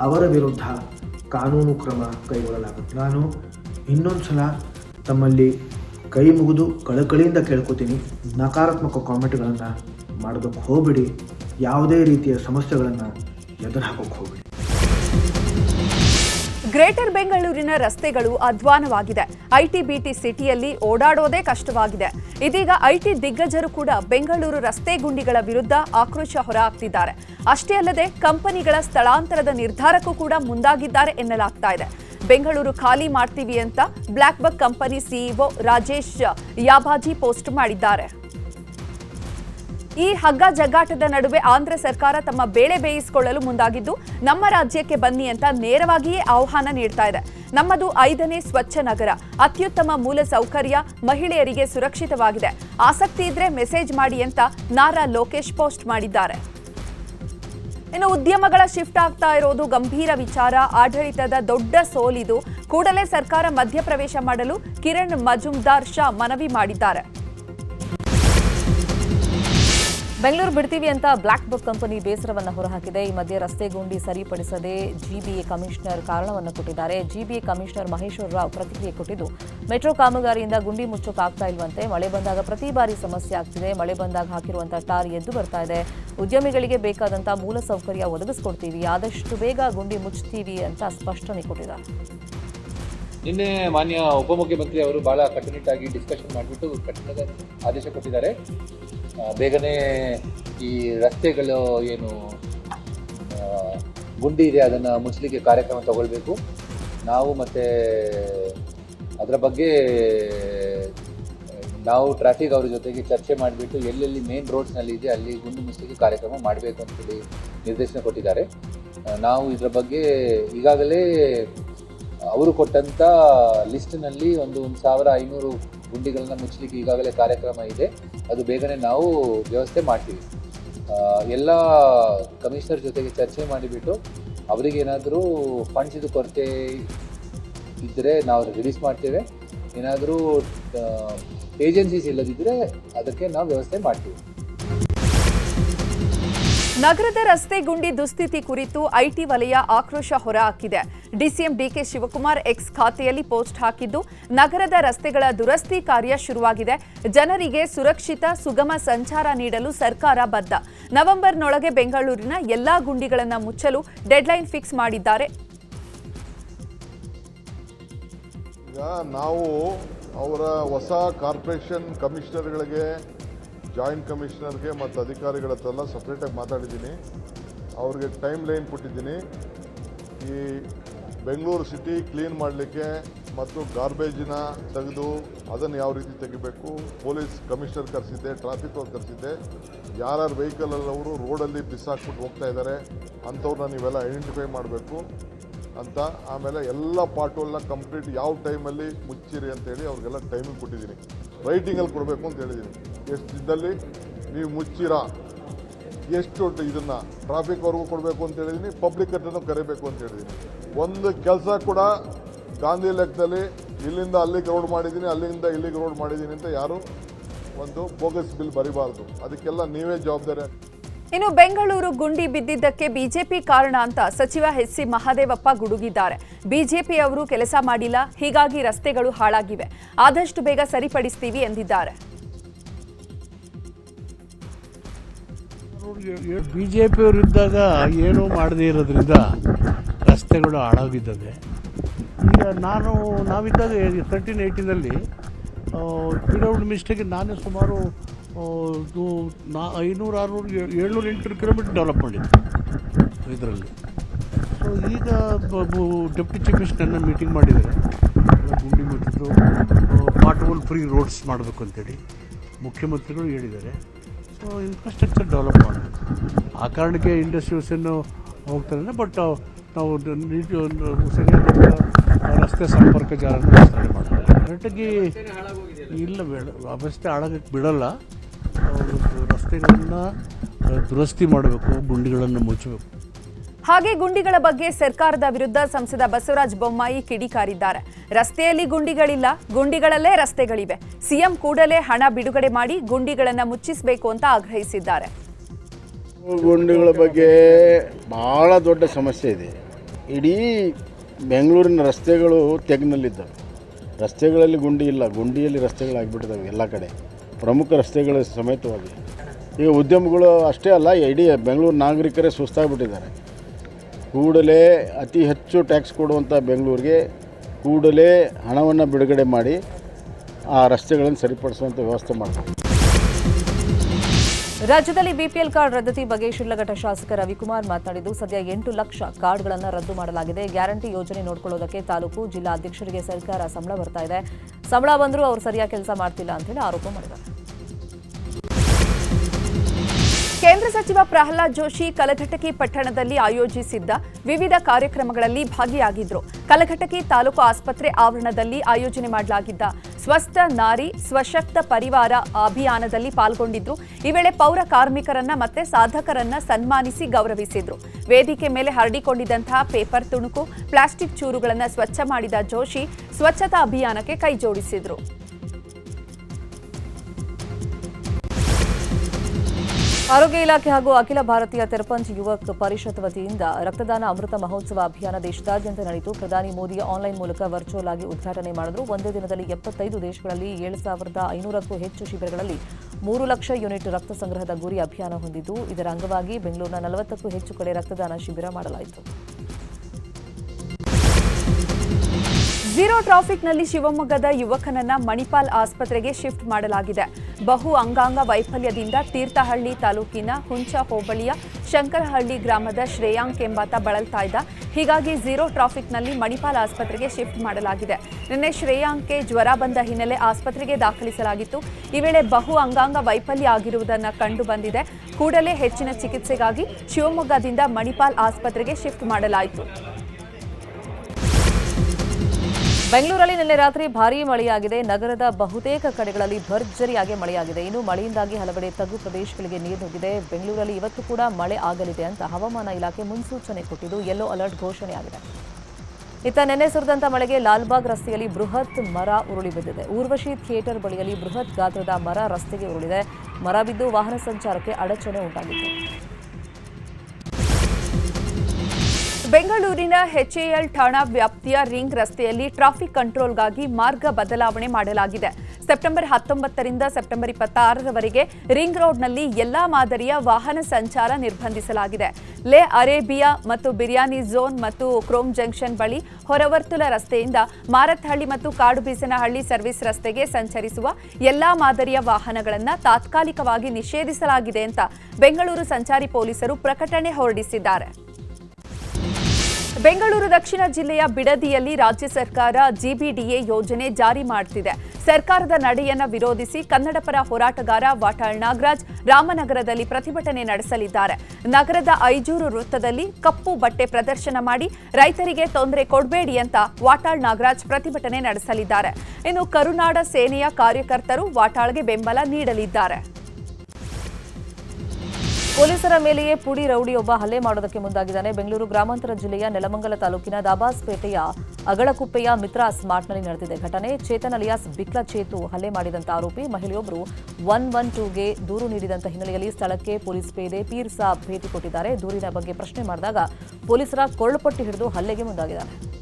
ಅವರ ವಿರುದ್ಧ ಕಾನೂನು ಕ್ರಮ ಕೈಗೊಳ್ಳಲಾಗುತ್ತೆ. ನಾನು ಇನ್ನೊಂದು ಸಲ ತಮ್ಮಲ್ಲಿ ಕೈ ಮುಗಿದು ಕಳಕಳಿಯಿಂದ ಕೇಳ್ಕೊತೀನಿ, ನಕಾರಾತ್ಮಕ ಕಾಮೆಂಟ್ಗಳನ್ನು ಮಾಡೋದಕ್ಕೆ ಹೋಗ್ಬಿಡಿ. ಯಾವುದೇ ರೀತಿಯ ಸಮಸ್ಯೆಗಳನ್ನು ಗ್ರೇಟರ್ ಬೆಂಗಳೂರಿನ ರಸ್ತೆಗಳು ಅಧ್ವಾನವಾಗಿದೆ. ಐಟಿ ಬಿಟಿ ಸಿಟಿಯಲ್ಲಿ ಓಡಾಡೋದೇ ಕಷ್ಟವಾಗಿದೆ. ಇದೀಗ ಐಟಿ ದಿಗ್ಗಜರು ಕೂಡ ಬೆಂಗಳೂರು ರಸ್ತೆ ಗುಂಡಿಗಳ ವಿರುದ್ಧ ಆಕ್ರೋಶ ಹೊರಹಾಕ್ತಿದ್ದಾರೆ. ಅಷ್ಟೇ ಅಲ್ಲದೆ ಕಂಪನಿಗಳ ಸ್ಥಳಾಂತರದ ನಿರ್ಧಾರಕ್ಕೂ ಕೂಡ ಮುಂದಾಗಿದ್ದಾರೆ ಎನ್ನಲಾಗ್ತಾ ಇದೆ. ಬೆಂಗಳೂರು ಖಾಲಿ ಮಾಡ್ತೀವಿ ಅಂತ Blackbuck company CEO Rajesh Yabaji post ಮಾಡಿದ್ದಾರೆ. ಈ ಹಗ್ಗ ಜಗ್ಗಾಟದ ನಡುವೆ ಆಂಧ್ರ ಸರ್ಕಾರ ತಮ್ಮ ಬೇಳೆ ಬೇಯಿಸಿಕೊಳ್ಳಲು ಮುಂದಾಗಿದ್ದು, ನಮ್ಮ ರಾಜ್ಯಕ್ಕೆ ಬನ್ನಿ ಅಂತ ನೇರವಾಗಿಯೇ ಆಹ್ವಾನ ನೀಡ್ತಾ ಇದೆ. ನಮ್ಮದು ಐದನೇ ಸ್ವಚ್ಛ ನಗರ. ಅತ್ಯುತ್ತಮ ಮೂಲ ಸೌಕರ್ಯ ಮಹಿಳೆಯರಿಗೆ ಸುರಕ್ಷಿತವಾಗಿದೆ. ಆಸಕ್ತಿ ಇದ್ರೆ ಮೆಸೇಜ್ ಮಾಡಿ ಅಂತ ನಾರಾ ಲೋಕೇಶ್ ಪೋಸ್ಟ್ ಮಾಡಿದ್ದಾರೆ. ಇನ್ನು ಉದ್ಯಮಗಳ ಶಿಫ್ಟ್ ಆಗ್ತಾ ಇರೋದು ಗಂಭೀರ ವಿಚಾರ. ಆಡಳಿತದ ದೊಡ್ಡ ಸೋಲಿದು ಕೂಡಲೇ ಸರ್ಕಾರ ಮಧ್ಯಪ್ರವೇಶ ಮಾಡಲು ಕಿರಣ್ ಮಜುಮ್ದಾರ್ ಶಾ ಮನವಿ ಮಾಡಿದ್ದಾರೆ. ಬೆಂಗಳೂರು ಬಿಡ್ತೀವಿ ಅಂತ ಬ್ಲಾಕ್ ಬುಕ್ ಕಂಪನಿ ಬೇಸರವನ್ನು ಹೊರಹಾಕಿದೆ. ಈ ಮಧ್ಯೆ ರಸ್ತೆ ಗುಂಡಿ ಸರಿಪಡಿಸದೆ ಜಿಬಿಎ ಕಮಿಷನರ್ ಕಾರಣವನ್ನು ಕೊಟ್ಟಿದ್ದಾರೆ. ಜಿಬಿಎ ಕಮಿಷನರ್ ಮಹೇಶ್ವರ ರಾವ್ ಪ್ರತಿಕ್ರಿಯೆ ಕೊಟ್ಟಿದ್ದು, ಮೆಟ್ರೋ ಕಾಮಗಾರಿಯಿಂದ ಗುಂಡಿ ಮುಚ್ಚೋಕ್ಕಾಗ್ತಾ ಇಲ್ವಂತೆ, ಮಳೆ ಬಂದಾಗ ಪ್ರತಿ ಬಾರಿ ಸಮಸ್ಯೆ ಆಗ್ತಿದೆ, ಮಳೆ ಬಂದಾಗ ಹಾಕಿರುವಂತಹ ಟಾರ್ ಎದ್ದು ಬರ್ತಾ ಇದೆ. ಉದ್ಯಮಿಗಳಿಗೆ ಬೇಕಾದಂತ ಮೂಲಸೌಕರ್ಯ ಒದಗಿಸ್ಕೊಡ್ತೀವಿ, ಆದಷ್ಟು ಬೇಗ ಗುಂಡಿ ಮುಚ್ಚುತ್ತೀವಿ ಅಂತ ಸ್ಪಷ್ಟನೆ ಕೊಟ್ಟಿದ್ದಾರೆ. ನಿನ್ನೆ ಮಾನ್ಯ ಉಪಮುಖ್ಯಮಂತ್ರಿ ಅವರು ಬಹಳ ಕಟ್ಟುನಿಟ್ಟಾಗಿ ಡಿಸ್ಕಷನ್ ಮಾಡಿಬಿಟ್ಟು ಕಠಿಣದ ಆದೇಶ ಕೊಟ್ಟಿದ್ದಾರೆ. ಬೇಗನೆ ಈ ರಸ್ತೆಗಳು ಏನು ಗುಂಡಿ ಇದೆ, ಅದನ್ನು ಮುಚ್ಚಲಿಕ್ಕೆ ಕಾರ್ಯಕ್ರಮ ತಗೊಳ್ಬೇಕು. ನಾವು ಮತ್ತು ಅದರ ಬಗ್ಗೆ ನಾವು ಟ್ರಾಫಿಕ್ ಅವ್ರ ಜೊತೆಗೆ ಚರ್ಚೆ ಮಾಡಿಬಿಟ್ಟು ಎಲ್ಲೆಲ್ಲಿ ಮೇನ್ ರೋಡ್ಸ್ನಲ್ಲಿ ಇದೆ, ಅಲ್ಲಿ ಗುಂಡು ಮುಚ್ಚಲಿಕ್ಕೆ ಕಾರ್ಯಕ್ರಮ ಮಾಡಬೇಕು ಅಂತೇಳಿ ನಿರ್ದೇಶನ ಕೊಟ್ಟಿದ್ದಾರೆ. ನಾವು ಇದರ ಬಗ್ಗೆ ಈಗಾಗಲೇ ಅವರು ಕೊಟ್ಟಂತ ಲಿಸ್ಟ್ನಲ್ಲಿ ಒಂದು ಒಂದು ಸಾವಿರ ಐನೂರು ಗುಂಡಿಗಳನ್ನ ಮುಚ್ಚಲಿಕ್ಕೆ ಈಗಾಗಲೇ ಕಾರ್ಯಕ್ರಮ ಇದೆ. ಅದು ಬೇಗನೆ ನಾವು ವ್ಯವಸ್ಥೆ ಮಾಡ್ತೀವಿ. ಎಲ್ಲ ಕಮಿಷನರ್ ಜೊತೆಗೆ ಚರ್ಚೆ ಮಾಡಿಬಿಟ್ಟು ಅವರಿಗೆ ಏನಾದರೂ ಫಂಡ್ಸ್ ಇದು ಕೊರತೆ ಇದ್ದರೆ ನಾವು ರಿಲೀಸ್ ಮಾಡ್ತೇವೆ. ಏನಾದರೂ ಏಜೆನ್ಸೀಸ್ ಇಲ್ಲದಿದ್ದರೆ ಅದಕ್ಕೆ ನಾವು ವ್ಯವಸ್ಥೆ ಮಾಡ್ತೀವಿ. ನಗರದ ರಸ್ತೆ ಗುಂಡಿ ದುಸ್ಥಿತಿ ಕುರಿತು ಐಟಿ ವಲಯ ಆಕ್ರೋಶ ಹೊರಹಾಕಿದೆ ಡಿಸಿಎಂ ಡಿಕೆ ಶಿವಕುಮಾರ್ ಎಕ್ಸ್ ಖಾತೆಯಲ್ಲಿ ಪೋಸ್ಟ್ ಹಾಕಿದ್ದು, ನಗರದ ರಸ್ತೆಗಳ ದುರಸ್ತಿ ಕಾರ್ಯ ಶುರುವಾಗಿದೆ. ಜನರಿಗೆ ಸುರಕ್ಷಿತ, ಸುಗಮ ಸಂಚಾರ ನೀಡಲು ಸರ್ಕಾರ ಬದ್ಧ. ನವೆಂಬರ್ನೊಳಗೆ ಬೆಂಗಳೂರಿನ ಎಲ್ಲಾ ಗುಂಡಿಗಳನ್ನು ಮುಚ್ಚಲು ಡೆಡ್ಲೈನ್ ಫಿಕ್ಸ್ ಮಾಡಿದ್ದಾರೆ. ನಾವು ಅವರ ಹೊಸ ಕಾರ್ಪೊರೇಷನ್ ಕಮಿಷನರ್ಗಳಿಗೆ ಜಾಯಿಂಟ್ ಕಮಿಷನರ್ಗೆ ಮತ್ತು ಅಧಿಕಾರಿಗಳ ಹತ್ರ ಎಲ್ಲ ಸಪ್ರೇಟಾಗಿ ಮಾತಾಡಿದ್ದೀನಿ. ಅವ್ರಿಗೆ ಟೈಮ್ ಲೈನ್ ಕೊಟ್ಟಿದ್ದೀನಿ. ಈ ಬೆಂಗಳೂರು ಸಿಟಿ ಕ್ಲೀನ್ ಮಾಡಲಿಕ್ಕೆ ಮತ್ತು ಗಾರ್ಬೇಜಿನ ತೆಗೆದು ಅದನ್ನು ಯಾವ ರೀತಿ ತೆಗಿಬೇಕು? ಪೊಲೀಸ್ ಕಮಿಷನರ್ ಕರೆಸಿದ್ದೆ ಟ್ರಾಫಿಕ್ ಅವ್ರು ಕರೆಸಿದ್ದೆ. ಯಾರ್ಯಾರು ವೆಹಿಕಲಲ್ಲಿ ಅವರು ರೋಡಲ್ಲಿ ಬಿಸಾಕ್ಬಿಟ್ಟು ಹೋಗ್ತಾ ಇದ್ದಾರೆ ಅಂಥವ್ರನ್ನ ನೀವೆಲ್ಲ ಐಡೆಂಟಿಫೈ ಮಾಡಬೇಕು ಅಂತ. ಆಮೇಲೆ ಎಲ್ಲ ಪಾಟೋಲ್ನ ಕಂಪ್ಲೀಟ್ ಯಾವ ಟೈಮಲ್ಲಿ ಮುಚ್ಚಿರಿ ಅಂತೇಳಿ ಅವ್ರಿಗೆಲ್ಲ ಟೈಮಿಂಗ್ ಕೊಟ್ಟಿದ್ದೀನಿ. ರೈಟಿಂಗಲ್ಲಿ ಕೊಡಬೇಕು ಅಂತ ಹೇಳಿದ್ದೀನಿ. ಎಷ್ಟು ದಿನದಲ್ಲಿ ನೀವು ಮುಚ್ಚಿರಾ? ಎಷ್ಟು ಇದನ್ನು ಟ್ರಾಫಿಕ್ ಅವ್ರಿಗೂ ಕೊಡಬೇಕು ಅಂತ ಹೇಳಿದ್ದೀನಿ ಪಬ್ಲಿಕ್ ಹತ್ರನೂ ಕರಿಬೇಕು ಅಂತ ಹೇಳಿದ್ದೀನಿ ಒಂದು ಕೆಲಸ ಕೂಡ ಗಾಂಧಿ ಲೆಕ್ಕದಲ್ಲಿ ಇಲ್ಲಿಂದ ಅಲ್ಲಿಗೆ ರೋಡ್ ಮಾಡಿದ್ದೀನಿ ಅಲ್ಲಿಂದ ಇಲ್ಲಿಗೆ ರೋಡ್ ಮಾಡಿದ್ದೀನಿ ಅಂತ ಯಾರು ಒಂದು ಬೋಗಸ್ ಬಿಲ್ ಬರಿಬಾರ್ದು. ಅದಕ್ಕೆಲ್ಲ ನೀವೇ ಜವಾಬ್ದಾರಿ. ಇನ್ನು ಬೆಂಗಳೂರು ಗುಂಡಿ ಬಿದ್ದಿದ್ದಕ್ಕೆ ಬಿಜೆಪಿ ಕಾರಣ ಅಂತ ಸಚಿವ ಎಚ್ ಸಿ ಮಹಾದೇವಪ್ಪ ಗುಡುಗಿದ್ದಾರೆ. ಬಿಜೆಪಿಯವರು ಕೆಲಸ ಮಾಡಿಲ್ಲ, ಹೀಗಾಗಿ ರಸ್ತೆಗಳು ಹಾಳಾಗಿವೆ. ಆದಷ್ಟು ಬೇಗ ಸರಿಪಡಿಸ್ತೀವಿ ಎಂದಿದ್ದಾರೆ. ಬಿ ಜೆ ಪಿಯವರಿದ್ದಾಗ ಏನೂ ಮಾಡದೇ ಇರೋದ್ರಿಂದ ರಸ್ತೆಗಳು ಹಾಳಾಗಿದ್ದಾವೆ. ಈಗ ನಾನು, ನಾವಿದ್ದಾಗ ತರ್ಟೀನ್ ಏಯ್ಟಿನಲ್ಲಿ ಪಿ ಡಬ್ಲ್ಯೂ ಮಿಸ್ಟೇಕ್ ನಾನೇ ಸುಮಾರು ನಾ ಐನೂರು, ಆರುನೂರು ಏಳ್ನೂರು, ಎಂಟುನೂರು ಕಿಲೋಮೀಟರ್ ಡೆವಲಪ್ ಮಾಡಿದ್ದೆ ಇದರಲ್ಲಿ. ಸೊ ಈಗ ಡೆಪ್ಟಿ ಚೀಫ್ ಮಿನಿಸ್ಟರ್ನ ಮೀಟಿಂಗ್ ಮಾಡಿದ್ದಾರೆ. ಗುಂಡಿ ಮುಚ್ಚಿದ್ರು. ಒನ್ ಫ್ರೀ ರೋಡ್ಸ್ ಮಾಡಬೇಕು ಅಂತೇಳಿ ಮುಖ್ಯಮಂತ್ರಿಗಳು ಹೇಳಿದ್ದಾರೆ. ಇನ್ಫ್ರಾಸ್ಟ್ರಕ್ಚರ್ ಡೆವಲಪ್ ಮಾಡಬೇಕು ಆ ಕಾರಣಕ್ಕೆ ಇಂಡಸ್ಟ್ರೀಸನ್ನು ಹೋಗ್ತಾರೆ ಬಟ್ ನಾವು ನೀಟು ಸರಿಯಾದ ರಸ್ತೆ ಸಂಪರ್ಕ ಜಾಲ ವಿಸ್ತರಣೆ ಮಾಡ್ತಾರೆ ಕರೆಕ್ಟಾಗಿ ಇಲ್ಲ ಬೇಡ. ವ್ಯವಸ್ಥೆ ಹಾಳಾಗಕ್ಕೆ ಬಿಡೋಲ್ಲ. ರಸ್ತೆಗಳನ್ನು ದುರಸ್ತಿ ಮಾಡಬೇಕು, ಗುಂಡಿಗಳನ್ನು ಮುಚ್ಚಬೇಕು ಹಾಗೆ ಗುಂಡಿಗಳ ಬಗ್ಗೆ ಸರ್ಕಾರದ ವಿರುದ್ಧ ಸಂಸದ ಬಸವರಾಜ ಬೊಮ್ಮಾಯಿ ಕಿಡಿಕಾರಿದ್ದಾರೆ. ರಸ್ತೆಯಲ್ಲಿ ಗುಂಡಿಗಳಿಲ್ಲ, ಗುಂಡಿಗಳಲ್ಲೇ ರಸ್ತೆಗಳಿವೆ. ಸಿಎಂ ಕೂಡಲೇ ಹಣ ಬಿಡುಗಡೆ ಮಾಡಿ ಗುಂಡಿಗಳನ್ನು ಮುಚ್ಚಿಸಬೇಕು ಅಂತ ಆಗ್ರಹಿಸಿದ್ದಾರೆ. ಗುಂಡಿಗಳ ಬಗ್ಗೆ ಬಹಳ ದೊಡ್ಡ ಸಮಸ್ಯೆ ಇದೆ. ಇಡೀ ಬೆಂಗಳೂರಿನ ರಸ್ತೆಗಳು ತೆಗ್ನಲ್ಲಿದ್ದಾವೆ. ರಸ್ತೆಗಳಲ್ಲಿ ಗುಂಡಿ ಇಲ್ಲ, ಗುಂಡಿಯಲ್ಲಿ ರಸ್ತೆಗಳಾಗಿಬಿಟ್ಟಿದ್ದಾವೆ ಎಲ್ಲ ಕಡೆ. ಪ್ರಮುಖ ರಸ್ತೆಗಳ ಸಮೇತವಾಗಿ. ಈಗ ಉದ್ಯಮಗಳು ಅಷ್ಟೇ ಅಲ್ಲ, ಇಡೀ ಬೆಂಗಳೂರು ನಾಗರಿಕರೇ ಸುಸ್ತಾಗ್ಬಿಟ್ಟಿದ್ದಾರೆ. ಕೂಡಲೇ ಅತಿ ಹೆಚ್ಚು ಟ್ಯಾಕ್ಸ್ ಕೊಡುವಂಥ ಬೆಂಗಳೂರಿಗೆ ಕೂಡಲೇ ಹಣವನ್ನು ಬಿಡುಗಡೆ ಮಾಡಿ ಆ ರಸ್ತೆಗಳನ್ನು ಸರಿಪಡಿಸುವಂಥ ವ್ಯವಸ್ಥೆ ಮಾಡಬೇಕು ರಾಜ್ಯದಲ್ಲಿ ಬಿಪಿಎಲ್ ಕಾರ್ಡ್ ರದ್ದತಿ ಬಗ್ಗೆ ಶಿಡ್ಲಘಟ್ಟ ಶಾಸಕ ರವಿಕುಮಾರ್ ಮಾತನಾಡಿದ್ದು, ಸದ್ಯ ಎಂಟು ಲಕ್ಷ ಕಾರ್ಡ್ಗಳನ್ನು ರದ್ದು ಮಾಡಲಾಗಿದೆ. ಗ್ಯಾರಂಟಿ ಯೋಜನೆ ನೋಡ್ಕೊಳ್ಳೋದಕ್ಕೆ ತಾಲೂಕು ಜಿಲ್ಲಾ ಅಧ್ಯಕ್ಷರಿಗೆ ಸರ್ಕಾರ ಸಂಬಳ ಬರ್ತಾ ಇದೆ. ಸಂಬಳ ಬಂದರೂ ಅವರು ಸರಿಯಾಗಿ ಕೆಲಸ ಮಾಡ್ತಿಲ್ಲ ಅಂತ ಹೇಳಿ ಆರೋಪ ಮಾಡಿದ್ದಾರೆ. ಕೇಂದ್ರ ಸಚಿವ ಪ್ರಹ್ಲಾದ್ ಜೋಶಿ ಕಲಘಟಕಿ ಪಟ್ಟಣದಲ್ಲಿ ಆಯೋಜಿಸಿದ್ದ ವಿವಿಧ ಕಾರ್ಯಕ್ರಮಗಳಲ್ಲಿ ಭಾಗಿಯಾಗಿದ್ರು. ಕಲಘಟಕಿ ತಾಲೂಕು ಆಸ್ಪತ್ರೆ ಆವರಣದಲ್ಲಿ ಆಯೋಜನೆ ಮಾಡಲಾಗಿದ್ದ ಸ್ವಸ್ಥ ನಾರಿ, ಸ್ವಶಕ್ತ ಪರಿವಾರ ಅಭಿಯಾನದಲ್ಲಿ ಪಾಲ್ಗೊಂಡಿದ್ರು. ಈ ವೇಳೆ ಪೌರ ಕಾರ್ಮಿಕರನ್ನ ಮತ್ತೆ ಸಾಧಕರನ್ನ ಸನ್ಮಾನಿಸಿ ಗೌರವಿಸಿದ್ರು. ವೇದಿಕೆ ಮೇಲೆ ಹರಡಿಕೊಂಡಿದ್ದಂತಹ ಪೇಪರ್ ತುಣುಕು, ಪ್ಲಾಸ್ಟಿಕ್ ಚೂರುಗಳನ್ನು ಸ್ವಚ್ಛ ಮಾಡಿದ ಜೋಶಿ ಸ್ವಚ್ಛತಾ ಅಭಿಯಾನಕ್ಕೆ ಕೈಜೋಡಿಸಿದ್ರು. ಆರೋಗ್ಯ ಇಲಾಖೆ ಹಾಗೂ ಅಖಿಲ ಭಾರತೀಯ ತೆರಪಂಚ್ ಯುವಕ್ ಪರಿಷತ್ ವತಿಯಿಂದ ರಕ್ತದಾನ ಅಮೃತ ಮಹೋತ್ಸವ ಅಭಿಯಾನ ದೇಶದಾದ್ಯಂತ ನಡೆಯಿತು. ಪ್ರಧಾನಿ ಮೋದಿ ಆನ್ಲೈನ್ ಮೂಲಕ ವರ್ಚುವಲ್ ಆಗಿ ಉದ್ಘಾಟನೆ ಮಾಡಿದ್ರು. ಒಂದೇ ದಿನದಲ್ಲಿ ಎಪ್ಪತ್ತೈದು ದೇಶಗಳಲ್ಲಿ ಏಳು ಸಾವಿರದ ಐನೂರಕ್ಕೂ ಹೆಚ್ಚು ಶಿಬಿರಗಳಲ್ಲಿ ಮೂರು ಲಕ್ಷ ಯೂನಿಟ್ ರಕ್ತ ಸಂಗ್ರಹದ ಗುರಿ ಅಭಿಯಾನ ಹೊಂದಿದ್ದು, ಇದರ ಅಂಗವಾಗಿ ಬೆಂಗಳೂರಿನ ನಲವತ್ತಕ್ಕೂ ಹೆಚ್ಚು ಕಡೆ ರಕ್ತದಾನ ಶಿಬಿರ ಮಾಡಲಾಯಿತು. ಝೀರೋ ಟ್ರಾಫಿಕ್ನಲ್ಲಿ ಶಿವಮೊಗ್ಗದ ಯುವಕನನ್ನ ಮಣಿಪಾಲ್ ಆಸ್ಪತ್ರೆಗೆ ಶಿಫ್ಟ್ ಮಾಡಲಾಗಿದೆ. ಬಹು ಅಂಗಾಂಗ ವೈಫಲ್ಯದಿಂದ ತೀರ್ಥಹಳ್ಳಿ ತಾಲೂಕಿನ ಹುಂಚ ಹೋಬಳಿಯ ಶಂಕರಹಳ್ಳಿ ಗ್ರಾಮದ ಶ್ರೇಯಾಂಕ್ ಎಂಬಾತ ಬಳಲ್ತಾ ಇದ್ದ. ಹೀಗಾಗಿ ಝೀರೋ ಟ್ರಾಫಿಕ್ನಲ್ಲಿ ಮಣಿಪಾಲ್ ಆಸ್ಪತ್ರೆಗೆ ಶಿಫ್ಟ್ ಮಾಡಲಾಗಿದೆ. ನಿನ್ನೆ ಶ್ರೇಯಾಂಕ್ಗೆ ಜ್ವರ ಬಂದ ಹಿನ್ನೆಲೆ ಆಸ್ಪತ್ರೆಗೆ ದಾಖಲಿಸಲಾಗಿತ್ತು. ಈ ವೇಳೆ ಬಹು ಅಂಗಾಂಗ ವೈಫಲ್ಯ ಆಗಿರುವುದನ್ನು ಕಂಡು ಬಂದಿದೆ. ಕೂಡಲೇ ಹೆಚ್ಚಿನ ಚಿಕಿತ್ಸೆಗಾಗಿ ಶಿವಮೊಗ್ಗದಿಂದ ಮಣಿಪಾಲ್ ಆಸ್ಪತ್ರೆಗೆ ಶಿಫ್ಟ್ ಮಾಡಲಾಯಿತು. ಬೆಂಗಳೂರಲ್ಲಿ ನಿನ್ನೆ ರಾತ್ರಿ ಭಾರೀ ಮಳೆಯಾಗಿದೆ. ನಗರದ ಬಹುತೇಕ ಕಡೆಗಳಲ್ಲಿ ಭರ್ಜರಿಯಾಗಿ ಮಳೆಯಾಗಿದೆ. ಇನ್ನು ಮಳೆಯಿಂದಾಗಿ ಹಲವೆಡೆ ತಗ್ಗು ಪ್ರದೇಶಗಳಿಗೆ ನೀರು ನುಗ್ಗಿದೆ. ಬೆಂಗಳೂರಲ್ಲಿ ಇವತ್ತು ಕೂಡ ಮಳೆ ಆಗಲಿದೆ ಅಂತ ಹವಾಮಾನ ಇಲಾಖೆ ಮುನ್ಸೂಚನೆ ಕೊಟ್ಟಿದ್ದು ಯೆಲ್ಲೋ ಅಲರ್ಟ್ ಘೋಷಣೆಯಾಗಿದೆ. ಇತ್ತ ನೆನ್ನೆ ಸುರಿದಂತ ಮಳೆಗೆ ಲಾಲ್ಬಾಗ್ ರಸ್ತೆಯಲ್ಲಿ ಬೃಹತ್ ಮರ ಉರುಳಿ ಬಿದ್ದಿದೆ. ಊರ್ವಶಿ ಥಿಯೇಟರ್ ಬಳಿಯಲ್ಲಿ ಬೃಹತ್ ಗಾತ್ರದ ಮರ ರಸ್ತೆಗೆ ಉರುಳಿದೆ. ಮರ ಬಿದ್ದು ವಾಹನ ಸಂಚಾರಕ್ಕೆ ಅಡಚಣೆ ಉಂಟಾಗಿತ್ತು. ಬೆಂಗಳೂರಿನ ಎಚ್ಎಎಲ್ ಠಾಣಾ ವ್ಯಾಪ್ತಿಯ ರಿಂಗ್ ರಸ್ತೆಯಲ್ಲಿ ಟ್ರಾಫಿಕ್ ಕಂಟ್ರೋಲ್ಗಾಗಿ ಮಾರ್ಗ ಬದಲಾವಣೆ ಮಾಡಲಾಗಿದೆ. ಸೆಪ್ಟೆಂಬರ್ ಹತ್ತೊಂಬತ್ತರಿಂದ ಸೆಪ್ಟೆಂಬರ್ ಇಪ್ಪತ್ತಾರರವರೆಗೆ ರಿಂಗ್ ರೋಡ್ನಲ್ಲಿ ಎಲ್ಲಾ ಮಾದರಿಯ ವಾಹನ ಸಂಚಾರ ನಿರ್ಬಂಧಿಸಲಾಗಿದೆ. ಲೇ ಅರೇಬಿಯಾ ಮತ್ತು ಬಿರಿಯಾನಿ ಝೋನ್ ಮತ್ತು ಕ್ರೋಮ್ ಜಂಕ್ಷನ್ ಬಳಿ ಹೊರವರ್ತುಲ ರಸ್ತೆಯಿಂದ ಮಾರತ್ಹಳ್ಳಿ ಮತ್ತು ಕಾಡುಬೀಸನಹಳ್ಳಿ ಸರ್ವಿಸ್ ರಸ್ತೆಗೆ ಸಂಚರಿಸುವ ಎಲ್ಲಾ ಮಾದರಿಯ ವಾಹನಗಳನ್ನು ತಾತ್ಕಾಲಿಕವಾಗಿ ನಿಷೇಧಿಸಲಾಗಿದೆ ಅಂತ ಬೆಂಗಳೂರು ಸಂಚಾರಿ ಪೊಲೀಸರು ಪ್ರಕಟಣೆ ಹೊರಡಿಸಿದ್ದಾರೆ. ಬೆಂಗಳೂರು ದಕ್ಷಿಣ ಜಿಲ್ಲೆಯ ಬಿಡದಿಯಲ್ಲಿ ರಾಜ್ಯ ಸರ್ಕಾರ ಜಿಬಿಡಿಎ ಯೋಜನೆ ಜಾರಿ ಮಾಡುತ್ತಿದೆ ಸರ್ಕಾರದ ನಡೆಯನ್ನ ವಿರೋಧಿಸಿ ಕನ್ನಡಪರ ಹೋರಾಟಗಾರ ವಾಟಾಳ್ ನಾಗರಾಜ್ ರಾಮನಗರದಲ್ಲಿ ಪ್ರತಿಭಟನೆ ನಡೆಸಲಿದ್ದಾರೆ. ನಗರದ ಐಜೂರು ವೃತ್ತದಲ್ಲಿ ಕಪ್ಪು ಬಟ್ಟೆ ಪ್ರದರ್ಶನ ಮಾಡಿ ರೈತರಿಗೆ ತೊಂದರೆ ಕೊಡಬೇಡಿ ಅಂತ ವಾಟಾಳ್ ನಾಗರಾಜ್ ಪ್ರತಿಭಟನೆ ನಡೆಸಲಿದ್ದಾರೆ. ಇನ್ನು ಕರುನಾಡ ಸೇನೆಯ ಕಾರ್ಯಕರ್ತರು ವಾಟಾಳ್ಗೆ ಬೆಂಬಲ ನೀಡಲಿದ್ದಾರೆ. ಪೊಲೀಸರ ಮೇಲೆಯೇ ಪುಡಿ ರೌಡಿಯೊಬ್ಬ ಹಲ್ಲೆ ಮಾಡೋದಕ್ಕೆ ಮುಂದಾಗಿದ್ದಾನೆ. ಬೆಂಗಳೂರು ಗ್ರಾಮಾಂತರ ಜಿಲ್ಲೆಯ ನೆಲಮಂಗಲ ತಾಲೂಕಿನ ದಾಬಾಸ್ಪೇಟೆಯ ಅಗಳಕುಪ್ಪೆಯ ಮಿತ್ರಾ ಸ್ಮಾರ್ಟ್ನಲ್ಲಿ ನಡೆದಿದೆ ಘಟನೆ. ಚೇತನ್ ಅಲಿಯಾಸ್ ಬಿಕ್ಲ ಚೇತು ಹಲ್ಲೆ ಮಾಡಿದಂತ ಆರೋಪಿ. ಮಹಿಳೆಯೊಬ್ಬರು ಒನ್ ಒನ್ ಟೂಗೆ ದೂರು ನೀಡಿದಂತ ಹಿನ್ನೆಲೆಯಲ್ಲಿ ಸ್ಥಳಕ್ಕೆ ಪೊಲೀಸ್ ಪೇದೆ ಪೀರ್ ಸಾಬ್ ಭೇಟಿ ಕೊಟ್ಟಿದ್ದಾರೆ. ದೂರಿನ ಬಗ್ಗೆ ಪ್ರಶ್ನೆ ಮಾಡಿದಾಗ ಪೊಲೀಸರ ಕೊರಳುಪಟ್ಟಿ ಹಿಡಿದು ಹಲ್ಲೆಗೆ ಮುಂದಾಗಿದ್ದಾರೆ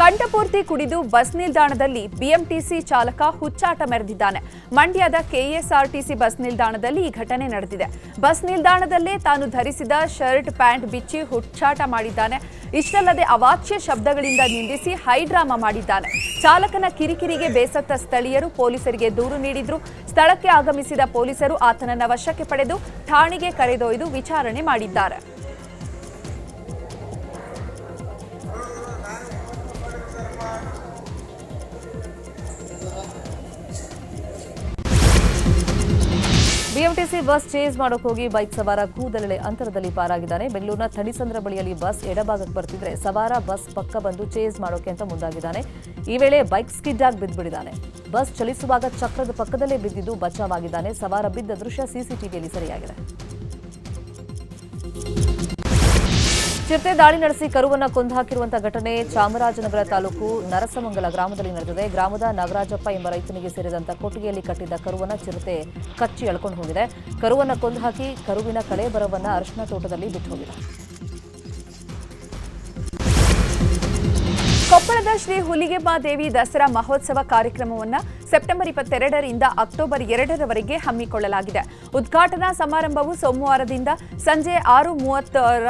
ಕಂಠಪೂರ್ತಿ ಕುಡಿದು ಬಸ್ ನಿಲ್ದಾಣದಲ್ಲಿ ಬಿಎಂಟಿಸಿ ಚಾಲಕ ಹುಚ್ಚಾಟ ಮೆರೆದಿದ್ದಾನೆ. ಮಂಡ್ಯದ ಕೆಎಸ್ಆರ್ಟಿಸಿ ಬಸ್ ನಿಲ್ದಾಣದಲ್ಲಿ ಈ ಘಟನೆ ನಡೆದಿದೆ. ಬಸ್ ನಿಲ್ದಾಣದಲ್ಲೇ ತಾನು ಧರಿಸಿದ ಶರ್ಟ್, ಪ್ಯಾಂಟ್ ಬಿಚ್ಚಿ ಹುಚ್ಚಾಟ ಮಾಡಿದ್ದಾನೆ. ಇಷ್ಟಲ್ಲದೆ ಅವಾಚ್ಯ ಶಬ್ದಗಳಿಂದ ನಿಂದಿಸಿ ಹೈಡ್ರಾಮಾ ಮಾಡಿದ್ದಾನೆ. ಚಾಲಕನ ಕಿರಿಕಿರಿಗೆ ಬೇಸತ್ತ ಸ್ಥಳೀಯರು ಪೊಲೀಸರಿಗೆ ದೂರು ನೀಡಿದ್ರು. ಸ್ಥಳಕ್ಕೆ ಆಗಮಿಸಿದ ಪೊಲೀಸರು ಆತನನ್ನ ವಶಕ್ಕೆ ಪಡೆದು ಠಾಣೆಗೆ ಕರೆದೊಯ್ದು ವಿಚಾರಣೆ ಮಾಡಿದ್ದಾರೆ. ಬಿಎಂಟಿಸಿ ಬಸ್ ಚೇಂಜ್ ಮಾಡೋಕೆ ಹೋಗಿ ಬೈಕ್ ಸವಾರ ಕೂದಲೆಳೆ ಅಂತರದಲ್ಲಿ ಪಾರಾಗಿದ್ದಾನೆ. ಬೆಂಗಳೂರಿನ ಥಣಿಸಂದ್ರ ಬಳಿಯಲ್ಲಿ ಬಸ್ ಎಡಭಾಗಕ್ಕೆ ಬರ್ತಿದ್ರೆ ಸವಾರ ಬಸ್ ಪಕ್ಕ ಬಂದು ಚೇಸ್ ಮಾಡೋಕೆ ಅಂತ ಮುಂದಾಗಿದ್ದಾನೆ. ಈ ವೇಳೆ ಬೈಕ್ ಸ್ಕಿಡ್ ಆಗಿ ಬಿದ್ದುಬಿಡಿದ್ದಾನೆ ಬಸ್ ಚಲಿಸುವಾಗ ಚಕ್ರದ ಪಕ್ಕದಲ್ಲೇ ಬಿದ್ದಿದ್ದು ಬಚಾವಾಗಿದ್ದಾನೆ ಸವಾರ ಬಿದ್ದ ದೃಶ್ಯ ಸಿಸಿಟಿವಿಯಲ್ಲಿ ಸೆರೆಯಾಗಿದೆ. ಚಿರತೆ ದಾಳಿ ನಡೆಸಿ ಕರುವನ್ನ ಕೊಂದು ಹಾಕಿರುವಂತಹ ಘಟನೆ ಚಾಮರಾಜನಗರ ತಾಲೂಕು ನರಸಮಂಗಲ ಗ್ರಾಮದಲ್ಲಿ ನಡೆದಿದೆ. ಗ್ರಾಮದ ನಾಗರಾಜಪ್ಪ ಎಂಬ ರೈತನಿಗೆ ಸೇರಿದಂತ ಕೊಟ್ಟಿಗೆಯಲ್ಲಿ ಕಟ್ಟಿದ್ದ ಕರುವನ್ನ ಚಿರತೆ ಕಚ್ಚಿ ಎಳ್ಕೊಂಡು ಹೋಗಿದೆ. ಕರುವನ್ನ ಕೊಂದು ಹಾಕಿ ಕರುವಿನ ಕಳೆ ಬರವನ್ನ ಅರಿಶಿನ ತೋಟದಲ್ಲಿ ಬಿಟ್ಟು ಹೋಗಿದೆ. ಕೊಪ್ಪಳದ ಶ್ರೀ ಹುಲಿಗೆಮ್ಮ ದೇವಿ ದಸರಾ ಮಹೋತ್ಸವ ಕಾರ್ಯಕ್ರಮವನ್ನು ಸೆಪ್ಟೆಂಬರ್ ಇಪ್ಪತ್ತೆರಡರಿಂದ ಅಕ್ಟೋಬರ್ ಎರಡರವರೆಗೆ ಹಮ್ಮಿಕೊಳ್ಳಲಾಗಿದೆ. ಉದ್ಘಾಟನಾ ಸಮಾರಂಭವು ಸೋಮವಾರದಿಂದ ಸಂಜೆ ಆರು ಮೂವತ್ತರ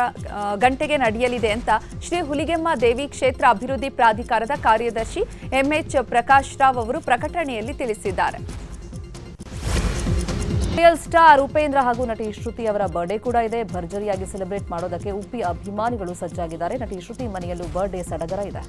ಗಂಟೆಗೆ ನಡೆಯಲಿದೆ ಅಂತ ಶ್ರೀ ಹುಲಿಗೆಮ್ಮ ದೇವಿ ಕ್ಷೇತ್ರ ಅಭಿವೃದ್ಧಿ ಪ್ರಾಧಿಕಾರದ ಕಾರ್ಯದರ್ಶಿ ಎಂಎಚ್ ಪ್ರಕಾಶ್ ರಾವ್ ಅವರು ಪ್ರಕಟಣೆಯಲ್ಲಿ ತಿಳಿಸಿದ್ದಾರೆ. ಸೀರಿಯಲ್ ಸ್ಟಾರ್ ಉಪೇಂದ್ರ ಹಾಗೂ ನಟಿ ಶ್ರುತಿ ಅವರ ಬರ್ಡೇ ಕೂಡ ಇದೆ. ಭರ್ಜರಿಯಾಗಿ ಸೆಲೆಬ್ರೇಟ್ ಮಾಡೋದಕ್ಕೆ ಉಪ್ಪಿ ಅಭಿಮಾನಿಗಳು ಸಜ್ಜಾಗಿದ್ದಾರೆ. ನಟಿ ಶ್ರುತಿ ಮನೆಯಲ್ಲೂ ಬರ್ಡೇ ಸಡಗರ ಇದೆ.